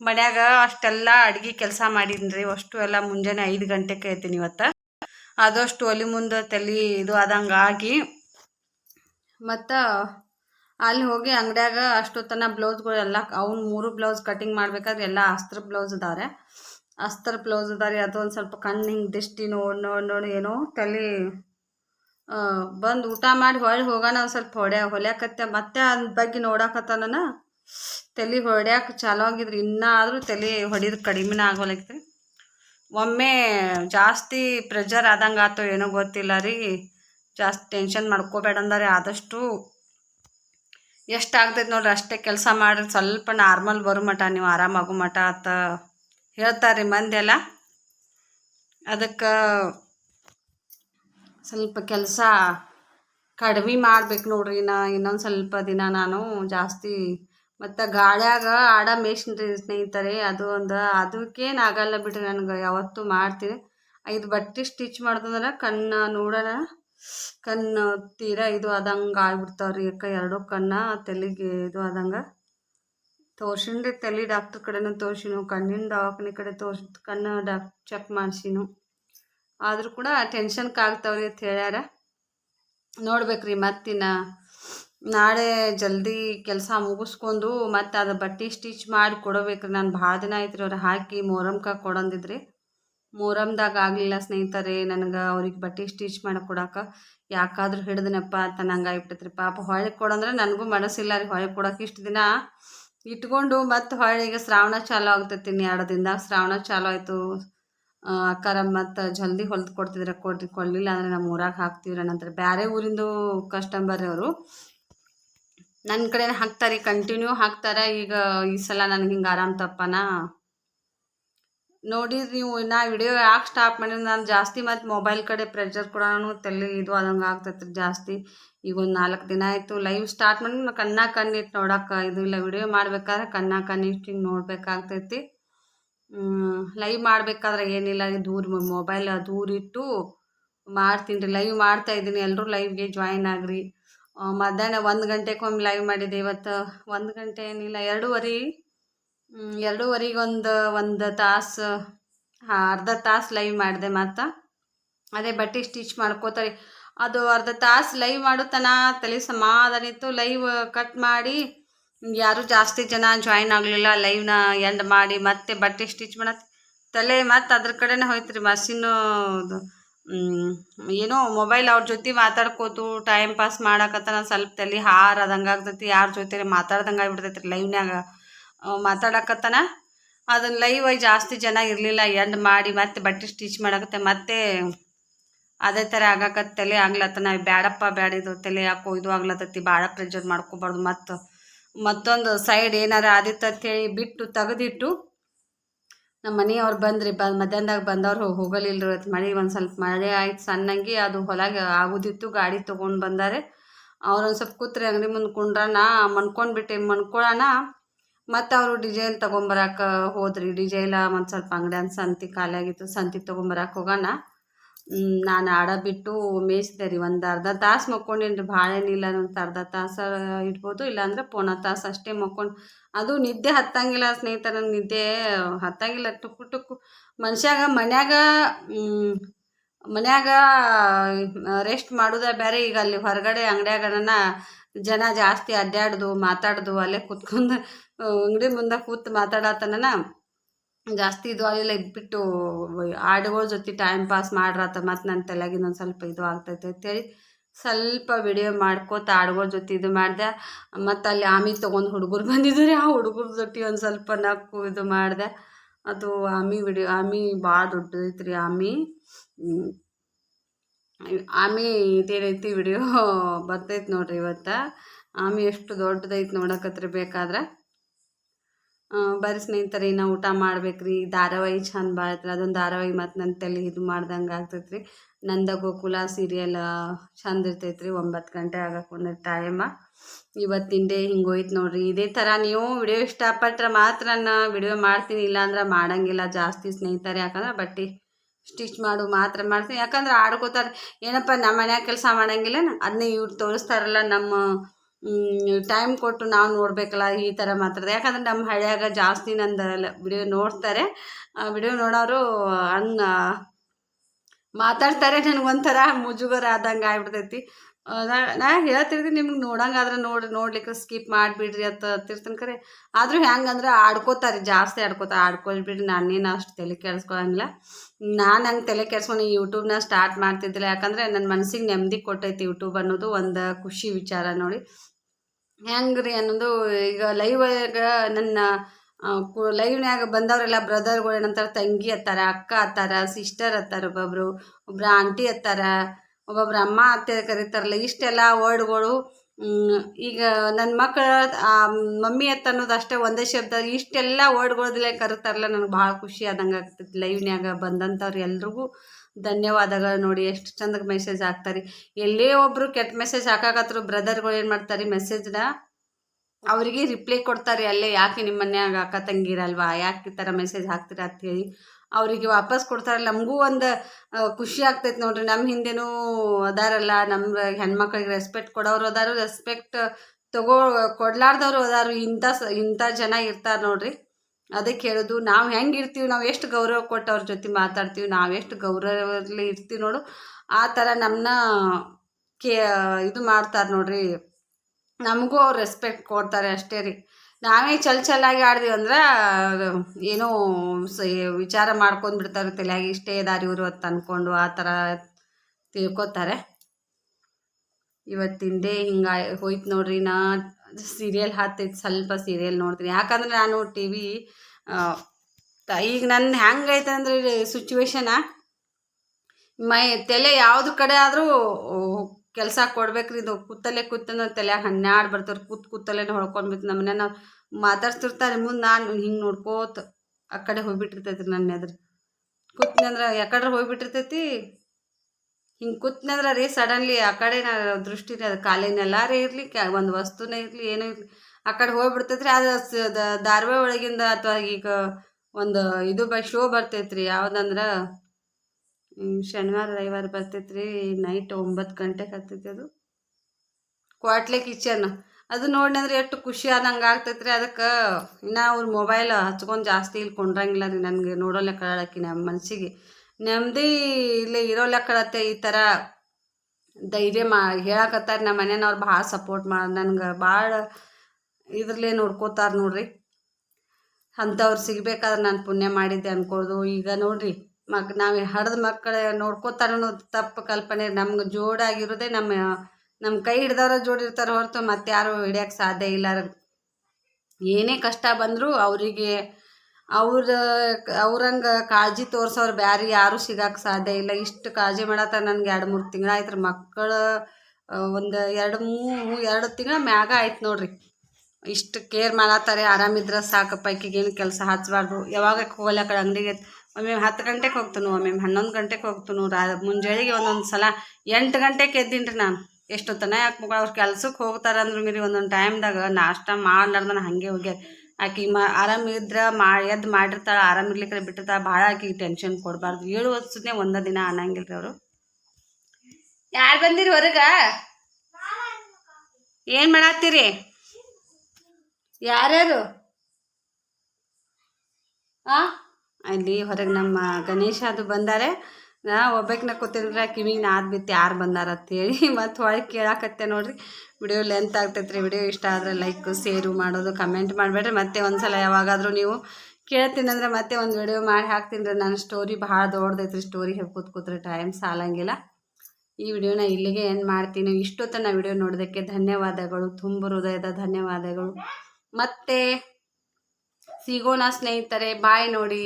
ಮನ್ಯಾಗ ಅಷ್ಟೆಲ್ಲ ಅಡ್ಗೆ ಕೆಲಸ ಮಾಡಿದ್ರಿ ಅಷ್ಟು ಎಲ್ಲ ಮುಂಜಾನೆ ಐದು ಗಂಟೆಗೆ ಐತೀನಿ ಇವತ್ತು. ಆದಷ್ಟು ಒಲಿ ಮುಂದೆ ತಲೆ ಇದು ಆದಂಗಾಗಿ ಆಗಿ. ಮತ್ತು ಅಲ್ಲಿ ಹೋಗಿ ಅಂಗಡ್ಯಾಗ ಅಷ್ಟೊತ್ತನ ಬ್ಲೌಸ್ಗಳೆಲ್ಲ ಅವ್ನು ಮೂರು ಬ್ಲೌಸ್ ಕಟಿಂಗ್ ಮಾಡ್ಬೇಕಾದ್ರೆ ಎಲ್ಲ ಅಸ್ತ್ರ ಬ್ಲೌಸ್ ಇದಾರೆ. ಅಸ್ತ್ರ ಬ್ಲೌಸ್ ಇದಾರೆ. ಅದೊಂದು ಸ್ವಲ್ಪ ಕಣ್ಣು ಹಿಂಗೆ ದಿಷ್ಟಿ ನೋಡಿ ನೋಡಿ ನೋಡಿ ಏನೋ ತಲೆ ಬಂದು ಊಟ ಮಾಡಿ ಹೊಳ್ಳಿ ಹೋಗೋಣ ಒಂದು ಸ್ವಲ್ಪ ಹೊಡ್ಯ, ಹೊಲ್ಯಾಕತ್ತೆ. ಮತ್ತೆ ಅದ್ರ ಬಗ್ಗೆ ನೋಡಾಕತ್ತಾನ ತಲೆ ಹೊಡ್ಯಾಕ ಚಾಲು ಆಗಿದ್ರಿ. ಇನ್ನೂ ಆದರೂ ತಲೆ ಹೊಡಿದು ಕಡಿಮೆನ ಆಗೋಲೈತ್ರಿ. ಒಮ್ಮೆ ಜಾಸ್ತಿ ಪ್ರೆಷರ್ ಆದಂಗೆ ಆತೋ ಏನೋ ಗೊತ್ತಿಲ್ಲ ರೀ. ಜಾಸ್ತಿ ಟೆನ್ಷನ್ ಮಾಡ್ಕೋಬೇಡ ಅಂದರೆ. ಆದಷ್ಟು ಎಷ್ಟು ಆಗ್ತೈತೆ ನೋಡ್ರಿ, ಅಷ್ಟೇ ಕೆಲಸ ಮಾಡ್ರಿ. ಸ್ವಲ್ಪ ನಾರ್ಮಲ್ ಬರೋ ಮಟ ನೀವು ಆರಾಮಾಗೋ ಮಟ ಆತ ಹೇಳ್ತಾರೆ ಮಂದಿ ಎಲ್ಲ ಅದಕ್ಕೆ ಸ್ವಲ್ಪ ಕೆಲಸ ಕಡಿಮೆ ಮಾಡ್ಬೇಕು ನೋಡ್ರಿ ನಾ ಇನ್ನೊಂದು ಸ್ವಲ್ಪ ದಿನ ನಾನು ಜಾಸ್ತಿ. ಮತ್ತು ಗಾಳ್ಯಾಗ ಆಡ ಮೇಯ್ಸ್ರಿ ಸ್ನೇಹಿತರೆ, ಅದು ಒಂದು, ಅದಕ್ಕೇನು ಆಗಲ್ಲ ಬಿಡ್ರಿ ನನಗೆ, ಯಾವತ್ತು ಮಾಡ್ತೀನಿ. ಐದು ಬಟ್ಟೆ ಸ್ಟಿಚ್ ಮಾಡ್ದಂದ್ರೆ ಕಣ್ಣು ನೋಡೋಣ ಕಣ್ಣು ತೀರಾ ಇದು ಆದಂಗೆ ಆಗ್ಬಿಡ್ತಾವ್ರಿ ಅಕ್ಕ, ಎರಡೂ ಕಣ್ಣು ತಲೆಗೆ ಇದು ಆದಂಗೆ. ತೋರ್ಸಿನ್ರಿ ತಲೆ ಡಾಕ್ಟ್ರ್ ಕಡೆನೂ ತೋರ್ಸಿನು, ಕಣ್ಣಿನ ದವಾಖಾನೆ ಕಡೆ ತೋರ್ಸಿ, ಕಣ್ಣು ಡಾಕ್, ಚೆಕ್ ಮಾಡ್ಸಿನು. ಆದರೂ ಕೂಡ ಟೆನ್ಷನ್ ಕಾಗ್ತವ್ರಿ ಅಂತ ಹೇಳ್ಯಾರ. ನೋಡ್ಬೇಕ್ರಿ ಮತ್ತಿನ್ನ ನಾಳೆ ಜಲ್ದಿ ಕೆಲಸ ಮುಗಿಸ್ಕೊಂಡು ಮತ್ತು ಅದು ಬಟ್ಟೆ ಸ್ಟಿಚ್ ಮಾಡಿ ಕೊಡಬೇಕ್ರಿ. ನಾನು ಭಾಳ ದಿನ ಆಯ್ತು ರೀ ಅವ್ರು ಹಾಕಿ ಮೊಹರಮ್ಕ ಕೊಡಂದಿದ್ರಿ. ಮೊಹರಮ್ದಾಗ ಆಗಲಿಲ್ಲ ಸ್ನೇಹಿತರೆ, ನನಗೆ ಅವ್ರಿಗೆ ಬಟ್ಟೆ ಸ್ಟಿಚ್ ಮಾಡಿ ಕೊಡಕ್ಕೆ ಯಾಕಾದರೂ ಹಿಡ್ದನಪ್ಪ ಅಂತ ನಂಗೆ ಆಗ್ಬಿಟ್ಟೈತ್ರಿ. ಪಾಪ ಹೊಳೆ ಕೊಡಂದ್ರೆ ನನಗೂ ಮನಸ್ಸಿಲ್ಲ ರೀ ಹೊಳೆ ಕೊಡೋಕೆ ಇಷ್ಟು ದಿನ ಇಟ್ಕೊಂಡು ಮತ್ತು ಹೊಳೆಗೆ ಶ್ರಾವಣ ಚಾಲು ಆಗ್ತೈತಿ ಎರಡು ದಿನದಾಗ ಶ್ರಾವಣ ಚಾಲು ಆಯಿತು. ಅಕ್ಕಾರ ಮತ್ತು ಜಲ್ದಿ ಹೊಲ್ದು ಕೊಡ್ತಿದ್ರೆ ಕೊಡ್ರಿ ಕೊಡಲಿಲ್ಲ ಅಂದರೆ ನಮ್ಮ ಊರಾಗ ಹಾಕ್ತೀವ್ರಿ ನಂತರ. ಬೇರೆ ಊರಿಂದು ಕಸ್ಟಮರ್ ಅವರು ನನ್ನ ಕಡೆ ಹಾಕ್ತಾರೆ ಕಂಟಿನ್ಯೂ ಹಾಕ್ತಾರೆ. ಈಗ ಈ ಸಲ ನನಗೆ ಹಿಂಗೆ ಆರಾಮ್ ತಪ್ಪನ? ನೋಡಿ, ನೀವು ನಾ ವಿಡಿಯೋ ಯಾಕೆ ಸ್ಟಾಪ್ ಮಾಡಿದ್ರೆ ನಾನು ಜಾಸ್ತಿ ಮತ್ತು ಮೊಬೈಲ್ ಕಡೆ ಪ್ರೆಷರ್ ಕೂಡ ತಲೆ ಇದು ಆದಂಗೆ ಆಗ್ತೈತ್ರಿ ಜಾಸ್ತಿ. ಈಗ ಒಂದು ನಾಲ್ಕು ದಿನ ಆಯಿತು ಲೈವ್ ಸ್ಟಾರ್ಟ್ ಮಾಡಿ ಕಣ್ಣ ಕಣ್ಣಿಟ್ಟು ನೋಡೋಕೆ ಇದು ಇಲ್ಲ ವಿಡಿಯೋ ಮಾಡ್ಬೇಕಾದ್ರೆ ಕಣ್ಣಾಗ ಕಣ್ಣಿಟ್ಟು ಹಿಂಗೆ ನೋಡಬೇಕಾಗ್ತೈತಿ. ಲೈವ್ ಮಾಡಬೇಕಾದ್ರೆ ಏನಿಲ್ಲ, ದೂರ ಮೊಬೈಲ್ ದೂರಿಟ್ಟು ಮಾಡ್ತೀನಿ ರೀ. ಲೈವ್ ಮಾಡ್ತಾ ಇದ್ದೀನಿ. ಎಲ್ಲರೂ ಲೈವ್ಗೆ ಜಾಯಿನ್ ಆಗ್ರಿ. ಮಧ್ಯಾಹ್ನ ಒಂದು ಗಂಟೆಗೊಮ್ಮೆ ಲೈವ್ ಮಾಡಿದೆ. ಇವತ್ತು ಒಂದು ಗಂಟೆ ಏನಿಲ್ಲ, ಎರಡೂವರೆ ಎರಡೂವರೆಗೊಂದು ಎರಡೂವರೆಗೆ ಒಂದು ಒಂದು ತಾಸು ಅರ್ಧ ತಾಸು ಲೈವ್ ಮಾಡಿದೆ ಮತ್ತು. ಅದೇ ಬಟ್ಟೆ ಸ್ಟಿಚ್ ಮಾಡ್ಕೋತಾರೆ ಅದು ಅರ್ಧ ತಾಸು ಲೈವ್ ಮಾಡೋ ತಲೆ ಸಮಾಧಾನ ಇತ್ತು. ಲೈವ್ ಕಟ್ ಮಾಡಿ ಯಾರೂ ಜಾಸ್ತಿ ಜನ ಜಾಯಿನ್ ಆಗಲಿಲ್ಲ ಲೈವ್ನ ಎಂಡ್ ಮಾಡಿ ಮತ್ತೆ ಬಟ್ಟೆ ಸ್ಟಿಚ್ ಮಾಡತ್ತೆ ತಲೆ ಮತ್ತು ಅದ್ರ ಕಡೆನೇ ಹೋಯ್ತು ರೀ ಏನೋ ಮೊಬೈಲ್ ಅವ್ರ ಜೊತೆ ಮಾತಾಡ್ಕೋತು ಟೈಮ್ ಪಾಸ್ ಮಾಡಕತ್ತಾನ ಸ್ವಲ್ಪ ತಲೆ ಹಾರ ಆದಂಗೆ ಆಗ್ತೈತಿ. ಯಾರ ಜೊತೆ ಮಾತಾಡ್ದಂಗೆ ಆಗ್ಬಿಡ್ತೈತಿ ರೀ ಲೈವ್ನ್ಯಾಗ ಮಾತಾಡಕತ್ತನ. ಅದನ್ನ ಲೈವ್ ಜಾಸ್ತಿ ಜನ ಇರಲಿಲ್ಲ ಎಂಡ್ ಮಾಡಿ ಮತ್ತೆ ಬಟ್ಟೆ ಸ್ಟಿಚ್ ಮಾಡಕತ್ತೆ. ಮತ್ತೆ ಅದೇ ಥರ ಆಗಕತ್ತೆ ತಲೆ ಆಗ್ಲತ್ತನ. ಬ್ಯಾಡಪ್ಪ, ಬ್ಯಾಡ ಇದು ತಲೆ ಯಾಕೋ ಇದು ಆಗ್ಲತ್ತತಿ ಭಾಳ ಪ್ರೆಜರ್ ಮಾಡ್ಕೋಬಾರ್ದು ಮತ್ತು. ಮತ್ತೊಂದು ಸೈಡ್ ಏನಾರ ಆದಿತ್ತು ಅಂತೇಳಿ ಬಿಟ್ಟು ತೆಗೆದಿಟ್ಟು ನಮ್ಮ ಮನೆಯವ್ರು ಬಂದ್ರಿ, ಬ ಮಧ್ಯಾಹ್ನದಾಗ ಬಂದವ್ರು ಹೋಗಲಿಲ್ರಿ, ಇವತ್ತು ಮಳೆ ಒಂದು ಸ್ವಲ್ಪ ಮಳೆ ಆಯ್ತು ಸಣ್ಣಂಗೆ, ಅದು ಹೊಲಗೆ ಆಗೋದಿತ್ತು, ಗಾಡಿ ತೊಗೊಂಡು ಬಂದಾರೆ. ಅವ್ರೊಂದು ಸ್ವಲ್ಪ ಕೂತ್ರಿ ಅಂಗಡಿ ಮುಂದೆ ಕುಂಡ್ರಣ ಮನ್ಕೊಂಡ್ಬಿಟ್ಟು ಮನ್ಕೊಳ್ಳೋಣ ಮತ್ತು ಅವರು ಡಿಸೈನ್ ತೊಗೊಂಬರಕ್ಕೆ ಹೋದ್ರಿ ಡಿಜೈಲ ಒಂದು ಸ್ವಲ್ಪ ಅಂಗಡಿ ಸಂತಿ ಖಾಲಿ ಆಗಿತ್ತು ಸಂತಿಗೆ ತೊಗೊಂಬರಕ್ಕೆ ಹೋಗೋಣ. ನಾನು ಆಡ ಬಿಟ್ಟು ಮೇಯಿಸಿದೆ ರೀ ಒಂದು ಅರ್ಧ ತಾಸು ಮಕ್ಕೊಂಡೇನಿ ರೀ, ಭಾಳ ಏನಿಲ್ಲ ಒಂದು ಅರ್ಧ ತಾಸು ಇಡ್ಬೋದು, ಇಲ್ಲಾಂದ್ರೆ ಪೋಣ ತಾಸು ಅಷ್ಟೇ ಮಕ್ಕೊಂಡು. ಅದು ನಿದ್ದೆ ಹತ್ತಂಗಿಲ್ಲ ಸ್ನೇಹಿತರ, ನಿದ್ದೆ ಹತ್ತಂಗಿಲ್ಲ. ಟುಕ್ಕು ಟುಕ್ಕು ಮನುಷ್ಯಾಗ ಮನ್ಯಾಗ ಮನ್ಯಾಗ ರೆಸ್ಟ್ ಮಾಡೋದೇ ಬೇರೆ ಈಗ ಅಲ್ಲಿ ಹೊರಗಡೆ ಅಂಗಡಿಯಾಗನ ಜನ ಜಾಸ್ತಿ ಅಡ್ಡಾಡ್ದು ಮಾತಾಡ್ದು, ಅಲ್ಲೇ ಕೂತ್ಕೊಂಡು ಅಂಗಡಿ ಮುಂದೆ ಕೂತು ಮಾತಾಡತ್ತನ ಜಾಸ್ತಿ ಇದು ಆಗಿಲ್ಲ ಇದ್ಬಿಟ್ಟು ಹಾಡುಗಳ ಜೊತೆ ಟೈಮ್ ಪಾಸ್ ಮಾಡ್ರತ್ತ ಮತ್ತು ನನ್ನ ತಲೆಗಿನ ಒಂದು ಸ್ವಲ್ಪ ಇದು ಆಗ್ತೈತೆ ಅಂತೇಳಿ ಸ್ವಲ್ಪ ವಿಡಿಯೋ ಮಾಡ್ಕೋತ ಹಾಡುಗಳ ಜೊತೆ ಇದು ಮಾಡಿದೆ. ಮತ್ತು ಅಲ್ಲಿ ಆಮಿ ತೊಗೊಂಡು ಹುಡುಗರು ಬಂದಿದ್ದಾರೆ, ಆ ಹುಡುಗರ ಜೊತೆ ಒಂದು ಸ್ವಲ್ಪ ನಕ್ಕು ಇದು ಮಾಡಿದೆ. ಅದು ಆಮಿ ವಿಡಿಯೋ ಆಮಿ ಭಾಳ ದೊಡ್ಡದೈತೆ ರೀ ಆಮಿ. ಆಮಿ ಇದೇನೈತಿ ವಿಡಿಯೋ ಬರ್ತೈತೆ ನೋಡ್ರಿ ಇವತ್ತು. ಆಮಿ ಎಷ್ಟು ದೊಡ್ಡದೈತೆ ನೋಡಕತ್ರಿ ಬೇಕಾದ್ರೆ. ಬರ್ರಿ ಸ್ನೇಹಿತರೆ ನಾವು ಊಟ ಮಾಡ್ಬೇಕ್ರಿ. ಧಾರಾವಾಹಿ ಚಂದ ಬಾಳತ್ರಿ ಅದೊಂದು ಧಾರಾವಾಹಿ ಮತ್ತು ನನ್ನ ತಲೆ ಇದು ಮಾಡ್ದಂಗೆ ಆಗ್ತೈತ್ರಿ. ನಂದ ಗೋಕುಲ ಸೀರಿಯಲ್ ಚಂದ ಇರ್ತೈತ್ರಿ. ಒಂಬತ್ತು ಗಂಟೆ ಆಗಕ್ಕೆ ಒಂದು ಟೈಮ ಇವತ್ತಿನ ಡೇ ಹಿಂಗೆ ಹೋಯ್ತು ನೋಡ್ರಿ. ಇದೇ ಥರ ನೀವು ವಿಡಿಯೋ ಇಷ್ಟಪಟ್ರೆ ಮಾತ್ರ ನಾನು ವಿಡಿಯೋ ಮಾಡ್ತೀನಿ. ಇಲ್ಲಾಂದ್ರೆ ಮಾಡಂಗಿಲ್ಲ ಜಾಸ್ತಿ ಸ್ನೇಹಿತರೆ. ಯಾಕಂದ್ರೆ ಬಟ್ಟೆ ಸ್ಟಿಚ್ ಮಾಡು ಮಾತ್ರ ಮಾಡ್ತೀನಿ. ಯಾಕಂದ್ರೆ ಆಡ್ಕೋತಾರೆ. ಏನಪ್ಪ ನಮ್ಮ ಮನ್ಯಾಗ ಕೆಲಸ ಮಾಡಂಗಿಲ್ಲ. ಅದನ್ನೇ ಇವ್ರು ತೋರಿಸ್ತಾರಲ್ಲ ನಮ್ಮ ಟೈಮ್ ಕೊಟ್ಟು ನಾವು ನೋಡಬೇಕಲ್ಲ ಈ ಥರ ಮಾತ್ರ ಯಾಕಂದ್ರೆ ನಮ್ಮ ಹಳ್ಳಿಯಾಗ ಜಾಸ್ತಿ ನಂದು ವಿಡಿಯೋ ನೋಡ್ತಾರೆ. ವಿಡಿಯೋ ನೋಡೋರು ಹಂಗ ಮಾತಾಡ್ತಾರೆ. ನನಗೊಂಥರ ಮುಜುಗರ ಆದಂಗೆ ಆಗ್ಬಿಡ್ತೈತಿ. ನಾ ನಾ ಹೇಳ್ತಿರ್ತೀನಿ ನಿಮ್ಗೆ, ನೋಡಂಗಾದ್ರೆ ನೋಡಿ, ನೋಡ್ಲಿಕ್ಕೆ ಸ್ಕಿಪ್ ಮಾಡಿಬಿಡ್ರಿ ಅಂತ ತಿರ್ತೀನಿ ಖರೆ ಆದರೂ ಹೆಂಗಂದ್ರೆ ಆಡ್ಕೋತಾರೆ, ಜಾಸ್ತಿ ಆಡ್ಕೋತಾರೆ. ಆಡ್ಕೊಳ್ಬಿಡ್ರಿ ನಾನೇನು ಅಷ್ಟು ತಲೆ ಕೆಡಿಸ್ಕೊಳಂಗಿಲ್ಲ. ನಾನು ಹಂಗೆ ತಲೆ ಕೆಡ್ಸ್ಕೊಂಡು ಯೂಟ್ಯೂಬ್ನ ಸ್ಟಾರ್ಟ್ ಮಾಡ್ತಿದ್ದಿಲ್ಲ. ಯಾಕಂದರೆ ನನ್ನ ಮನಸ್ಸಿಗೆ ನೆಮ್ಮದಿ ಕೊಟ್ಟೈತಿ ಯೂಟ್ಯೂಬ್ ಅನ್ನೋದು ಒಂದು ಖುಷಿ ವಿಚಾರ ನೋಡಿ. ಹೆಂಗೆ ರೀ ಅನ್ನೋದು ಈಗ ಲೈವ್ ನನ್ನ ಲೈವ್ನ್ಯಾಗ ಬಂದವರೆಲ್ಲ ಬ್ರದರ್ಗಳು ಏನಂತಾರೆ, ತಂಗಿ ಅತ್ತಾರ, ಅಕ್ಕ ಅತ್ತಾರ ಸಿಸ್ಟರ್ ಅತ್ತಾರ ಒಬ್ಬೊಬ್ರು ಒಬ್ಬರು ಆಂಟಿ ಅತ್ತಾರ, ಒಬ್ಬೊಬ್ರು ಅಮ್ಮ ಅತ್ತೆ ಕರೀತಾರಲ್ಲ, ಇಷ್ಟೆಲ್ಲ ವರ್ಡ್ಗಳು ಈಗ ನನ್ನ ಮಕ್ಕಳ ಮಮ್ಮಿ ಅತ್ತ ಅನ್ನೋದು ಅಷ್ಟೇ ಒಂದೇ ಶಬ್ದ ಇಷ್ಟೆಲ್ಲ ವರ್ಡ್ಗಳದಲ್ಲೇ ಕರೀತಾರಲ್ಲ, ನನಗೆ ಭಾಳ ಖುಷಿ ಆದಂಗೆ ಆಗ್ತೈತಿ ಲೈವ್ನ್ಯಾಗ ಬಂದಂಥವ್ರು ಎಲ್ರಿಗೂ. ಧನ್ಯವಾದಗಳು ನೋಡಿ, ಎಷ್ಟು ಚಂದಕ್ಕೆ ಮೆಸೇಜ್ ಹಾಕ್ತಾರೆ. ಎಲ್ಲೇ ಒಬ್ಬರು ಕೆಟ್ಟ ಮೆಸೇಜ್ ಹಾಕಾಕತ್ರು ಬ್ರದರ್ಗಳು ಏನು ಮಾಡ್ತಾರೆ ಮೆಸೇಜ್ನ ಅವರಿಗೆ ರಿಪ್ಲೈ ಕೊಡ್ತಾರೆ, ಅಲ್ಲೇ ಯಾಕೆ ನಿಮ್ಮ ಮನ್ಯಾಗ ಅಕ್ಕ ತಂಗಿರಲ್ವಾ ಯಾಕೆ ಈ ಥರ ಮೆಸೇಜ್ ಹಾಕ್ತೀರಾ ಅಂತೇಳಿ ಅವರಿಗೆ ವಾಪಸ್ ಕೊಡ್ತಾರೆ. ನಮಗೂ ಒಂದು ಖುಷಿ ಆಗ್ತೈತೆ ನೋಡ್ರಿ. ನಮ್ಮ ಹಿಂದೆನೂ ಅದಾರಲ್ಲ ನಮ್ಮ ಹೆಣ್ಮಕ್ಳಿಗೆ ರೆಸ್ಪೆಕ್ಟ್ ಕೊಡೋರು ಅದಾರು ರೆಸ್ಪೆಕ್ಟ್ ತಗೋ, ಕೊಡ್ಲಾರ್ದವ್ರು ಅದಾರು. ಇಂಥ ಇಂಥ ಜನ ಇರ್ತಾರೆ ನೋಡ್ರಿ. ಅದಕ್ಕೆ ಹೇಳೋದು ನಾವು ಹೆಂಗೆ ಇರ್ತೀವಿ ನಾವು ಎಷ್ಟು ಗೌರವ ಕೊಟ್ಟು ಅವ್ರ ಜೊತೆ ಮಾತಾಡ್ತೀವಿ, ನಾವು ಎಷ್ಟು ಗೌರವದಲ್ಲಿ ಇರ್ತೀವಿ ನೋಡು. ಆ ಥರ ನಮ್ಮನ್ನ ಕೇ, ಇದು ಮಾಡ್ತಾರೆ ನೋಡ್ರಿ. ನಮಗೂ ಅವ್ರು ರೆಸ್ಪೆಕ್ಟ್ ಕೊಡ್ತಾರೆ ಅಷ್ಟೇ ರೀ. ನಾವೇ ಚಲ್ ಚಲಾಗಿ ಆಡ್ತೀವಿ ಅಂದ್ರೆ, ಏನೋ ವಿಚಾರ ಮಾಡ್ಕೊಂಡು ಬಿಡ್ತಾರೆ ತಲೆಯಾಗಿ ಇಷ್ಟೇ ದಾರಿ ಇವರು ಅಂತ ಅನ್ಕೊಂಡು ಆ ಥರ ತಿಳ್ಕೊತಾರೆ. ಇವತ್ತಿಂದೇ ಹಿಂಗೆ ಹೋಯ್ತು ನೋಡ್ರಿ ನಾ ಸೀರಿಯಲ್ ಹತ್ತೈತೆ ಸ್ವಲ್ಪ ಸೀರಿಯಲ್ ನೋಡ್ತೀನಿ. ಯಾಕಂದ್ರೆ ನಾನು ಟಿ ವಿ ಈಗ ನನ್ನ ಹೆಂಗೈತೆ ಅಂದ್ರೆ ಸಿಚುವೇಶನ ಮೈ ತಲೆ ಯಾವ್ದು ಕಡೆ ಆದರೂ ಕೆಲಸ ಕೊಡ್ಬೇಕ್ರಿ. ಇದು ಕೂತಲ್ಲೇ ಕೂತಂದ್ರೆ ತಲೆ ಹನ್ನೆರಡು ಬರ್ತಾರೆ ಕೂತ್ ಕೂತಲ್ಲೇ ಹೊಳ್ಕೊಂಡ್ಬಿಟ್ಟು ನಮ್ಮನೆ ಮಾತಾಡ್ತಿರ್ತಾರೆ. ಮುಂದೆ ನಾನು ಹಿಂಗೆ ನೋಡ್ಕೋತ ಆ ಕಡೆ ಹೋಗ್ಬಿಟ್ಟಿರ್ತೈತಿ ನನ್ನ ಎದುರು. ಕೂತ್ನಂದ್ರೆ ಯಾಕಡ್ರೆ ಹೋಗ್ಬಿಟ್ಟಿರ್ತೈತಿ. ಹಿಂಗೆ ಕೂತ್ನಂದ್ರೆ ರೀ ಸಡನ್ಲಿ ಆ ಕಡೆ ದೃಷ್ಟಿನೇ ಅದು ಕಾಲಿನೆಲ್ಲಾರೇ ಇರಲಿ ಒಂದು ವಸ್ತುನೇ ಇರಲಿ, ಏನೋ ಇರಲಿ. ಆ ಕಡೆ ಹೋಗ್ಬಿಡ್ತೈತ್ರಿ, ಅದು ಸ- ದ- ಧಾರಾವಾಹಿ ಒಳಗಿಂದ ಅಥವಾ ಈಗ ಒಂದು ಇದು ಬ ಶೋ ಬರ್ತೈತ್ರಿ, ಯಾವುದಂದ್ರೆ ಶನಿವಾರ, ರವಿವಾರ ಬರ್ತೈತ್ರಿ ನೈಟ್ ಒಂಬತ್ತು ಗಂಟೆಗೆ ಹತ್ತೈತಿ ಅದು. ಕ್ವಾಟ್ಲೆ ಕಿಚನ್ ಅದು ನೋಡಿ ಅಂದ್ರೆ ಎಷ್ಟು ಖುಷಿ ಆದಂಗೆ ಆಗ್ತೈತ್ರಿ, ಅದಕ್ಕೆ ಇನ್ನು ಅವ್ರ ಮೊಬೈಲ್ ಹಚ್ಕೊಂಡು ಜಾಸ್ತಿ ಇಲ್ಲಿ ಕೊಂಡ್ರಂಗಿಲ್ಲ ರೀ ನನಗೆ ನೋಡೋಲ್ಲೇ ನಮ್ಮ ಮನಸ್ಸಿಗೆ ನೆಮ್ಮದಿ ಇಲ್ಲಿ ಇರೋ ಲೆಕ್ಕತ್ತೆ ಈ ಥರ ಧೈರ್ಯ ಮಾ, ಹೇಳಕತ್ತಾರೆ ನಮ್ಮ ಮನೆಯವ್ರು ಭಾಳ ಸಪೋರ್ಟ್ ಮಾಡಿ, ನನ್ಗೆ ಭಾಳ ಇದ್ರಲ್ಲೇ ನೋಡ್ಕೋತಾರೆ ನೋಡ್ರಿ. ಅಂಥವ್ರು ಸಿಗ್ಬೇಕಾದ್ರೆ ನಾನು ಪುಣ್ಯ ಮಾಡಿದ್ದೆ ಅನ್ಕೋದು ಈಗ ನೋಡ್ರಿ, ಮಕ್, ನಾವು ಹಡ್ದ ಮಕ್ಕಳು ನೋಡ್ಕೋತಾರ ತಪ್ಪು ಕಲ್ಪನೆ ನಮ್ಗೆ ಜೋಡಾಗಿರೋದೇ ನಮ್ಮ ನಮ್ಮ ಕೈ ಹಿಡ್ದವ್ರ ಜೋಡಿರ್ತಾರೆ ಹೊರತು ಮತ್ತೆ ಯಾರು ಹಿಡಿಯೋಕ್ಕೆ ಸಾಧ್ಯ ಇಲ್ಲ. ಏನೇ ಕಷ್ಟ ಬಂದರೂ ಅವರಿಗೆ ಅವ್ರ, ಅವ್ರಂಗೆ ಕಾಳಜಿ ತೋರ್ಸೋರು ಬ್ಯಾರಿ ಯಾರೂ ಸಿಗಕ್ಕೆ ಸಾಧ್ಯ ಇಲ್ಲ. ಇಷ್ಟು ಕಾಳಜಿ ಮಾಡತ್ತಾರ ನನಗೆ ಎರಡು, ಮೂರು ತಿಂಗಳಾಯ್ತು ರೀ ಮಕ್ಕಳು ಒಂದು ಎರಡು, ಮೂರು, ಎರಡು ತಿಂಗಳ ಮ್ಯಾಗ ಆಯ್ತು ನೋಡ್ರಿ. ಇಷ್ಟು ಕೇರ್ ಮಾಡತ್ತಾರೆ ಆರಾಮಿದ್ರೆ ಸಾಕಪ್ಪ ಈಕಿಗೇನು ಕೆಲಸ ಹಚ್ಚಬಾರ್ದು ಯಾವಾಗ ಹೋಗಲ್ಲ ಕಡೆ ಅಂಗಡಿಗೆ ಒಮ್ಮೆ ಹತ್ತು ಗಂಟೆಗೆ ಹೋಗ್ತನು, ಒಮ್ಮೆ ಹನ್ನೊಂದು ಗಂಟೆಗೆ ಹೋಗ್ತನು. ರಾ ಮುಂಜಾನೆಗೆ ಒಂದೊಂದು ಸಲ ಎಂಟು ಗಂಟೆಗೆ ಎದ್ದೀನಿ ರೀ ನಾನು. ಎಷ್ಟೊತ್ತನ ತನ ಯಾಕೆ ಮಗ ಅವ್ರು ಕೆಲ್ಸಕ್ಕೆ ಹೋಗ್ತಾರೆ ಅಂದ್ರೆ ಮೀರಿ ಒಂದೊಂದು ಟೈಮ್ದಾಗ ನಾಷ್ಟ ಮಾಡ್ಲಾರ್ದನ ಹಾಗೆ ಹೋಗ್ಯಾರ. ಆಕಿ ಮ ಆರಾಮಿದ್ರೆ ಮಾ ಎದ್ದು ಮಾಡಿರ್ತಾಳೆ ಆರಾಮಿರ್ಲಿಕ್ಕೆ ಬಿಟ್ಟಿರ್ತಾಳೆ ಭಾಳ ಆಕಿಗೆ ಟೆನ್ಷನ್ ಕೊಡಬಾರ್ದು. ಏಳು ವರ್ಷನೇ ಒಂದ ದಿನ ಅನ್ನಂಗಿಲ್ಲ ರೀ ಅವರು. ಯಾರು ಬಂದಿರಿ ಹೊರಗ? ಏನು ಮಾಡತ್ತೀರಿ? ಯಾರ್ಯಾರು? ಆ? ಅಲ್ಲಿ ಹೊರಗೆ ನಮ್ಮ ಗಣೇಶ ಅದು ಬಂದಾರೆ. ನಾ ಒಬ್ಬಾಕಿನ ಕೂತಿದ್ರೆ ಕಿವಿಗೆ ನಾದ್ ಬಿತ್ತು ಯಾರು ಬಂದಾರ ಅಂತೇಳಿ ಮತ್ತು ಹೊಳಗೆ ಕೇಳಾಕತ್ತೆ ನೋಡ್ರಿ. ವಿಡಿಯೋ ಲೆಂತ್ ಆಗ್ತೈತೆ ರೀ ವಿಡಿಯೋ ಇಷ್ಟ ಆದರೆ ಲೈಕ್ ಸೇರು ಮಾಡೋದು ಕಮೆಂಟ್ ಮಾಡಬೇಡ್ರಿ. ಮತ್ತೆ ಒಂದು ಸಲ ಯಾವಾಗಾದರೂ ನೀವು ಕೇಳ್ತೀನಿ ಅಂದ್ರೆ ಮತ್ತೆ ಒಂದು ವಿಡಿಯೋ ಮಾಡಿ ಹಾಕ್ತೀನಿ ರೀ. ನನ್ನ ಸ್ಟೋರಿ ಭಾಳ ದೊಡ್ಡದೈತ್ರಿ ಸ್ಟೋರಿ ಕೂತ್ ಕೂತ್ರೆ ಟೈಮ್ ಸಾಲಂಗಿಲ್ಲ. ಈ ವಿಡಿಯೋನ ಇಲ್ಲಿಗೆ ಏನು ಮಾಡ್ತೀನಿ. ಇಷ್ಟೊತ್ತನ ವಿಡಿಯೋ ನೋಡೋದಕ್ಕೆ ಧನ್ಯವಾದಗಳು, ತುಂಬ ಹೃದಯದ ಧನ್ಯವಾದಗಳು. ಮತ್ತೆ ಸಿಗೋಣ ಸ್ನೇಹಿತರೆ ಬಾಯ್ ನೋಡಿ.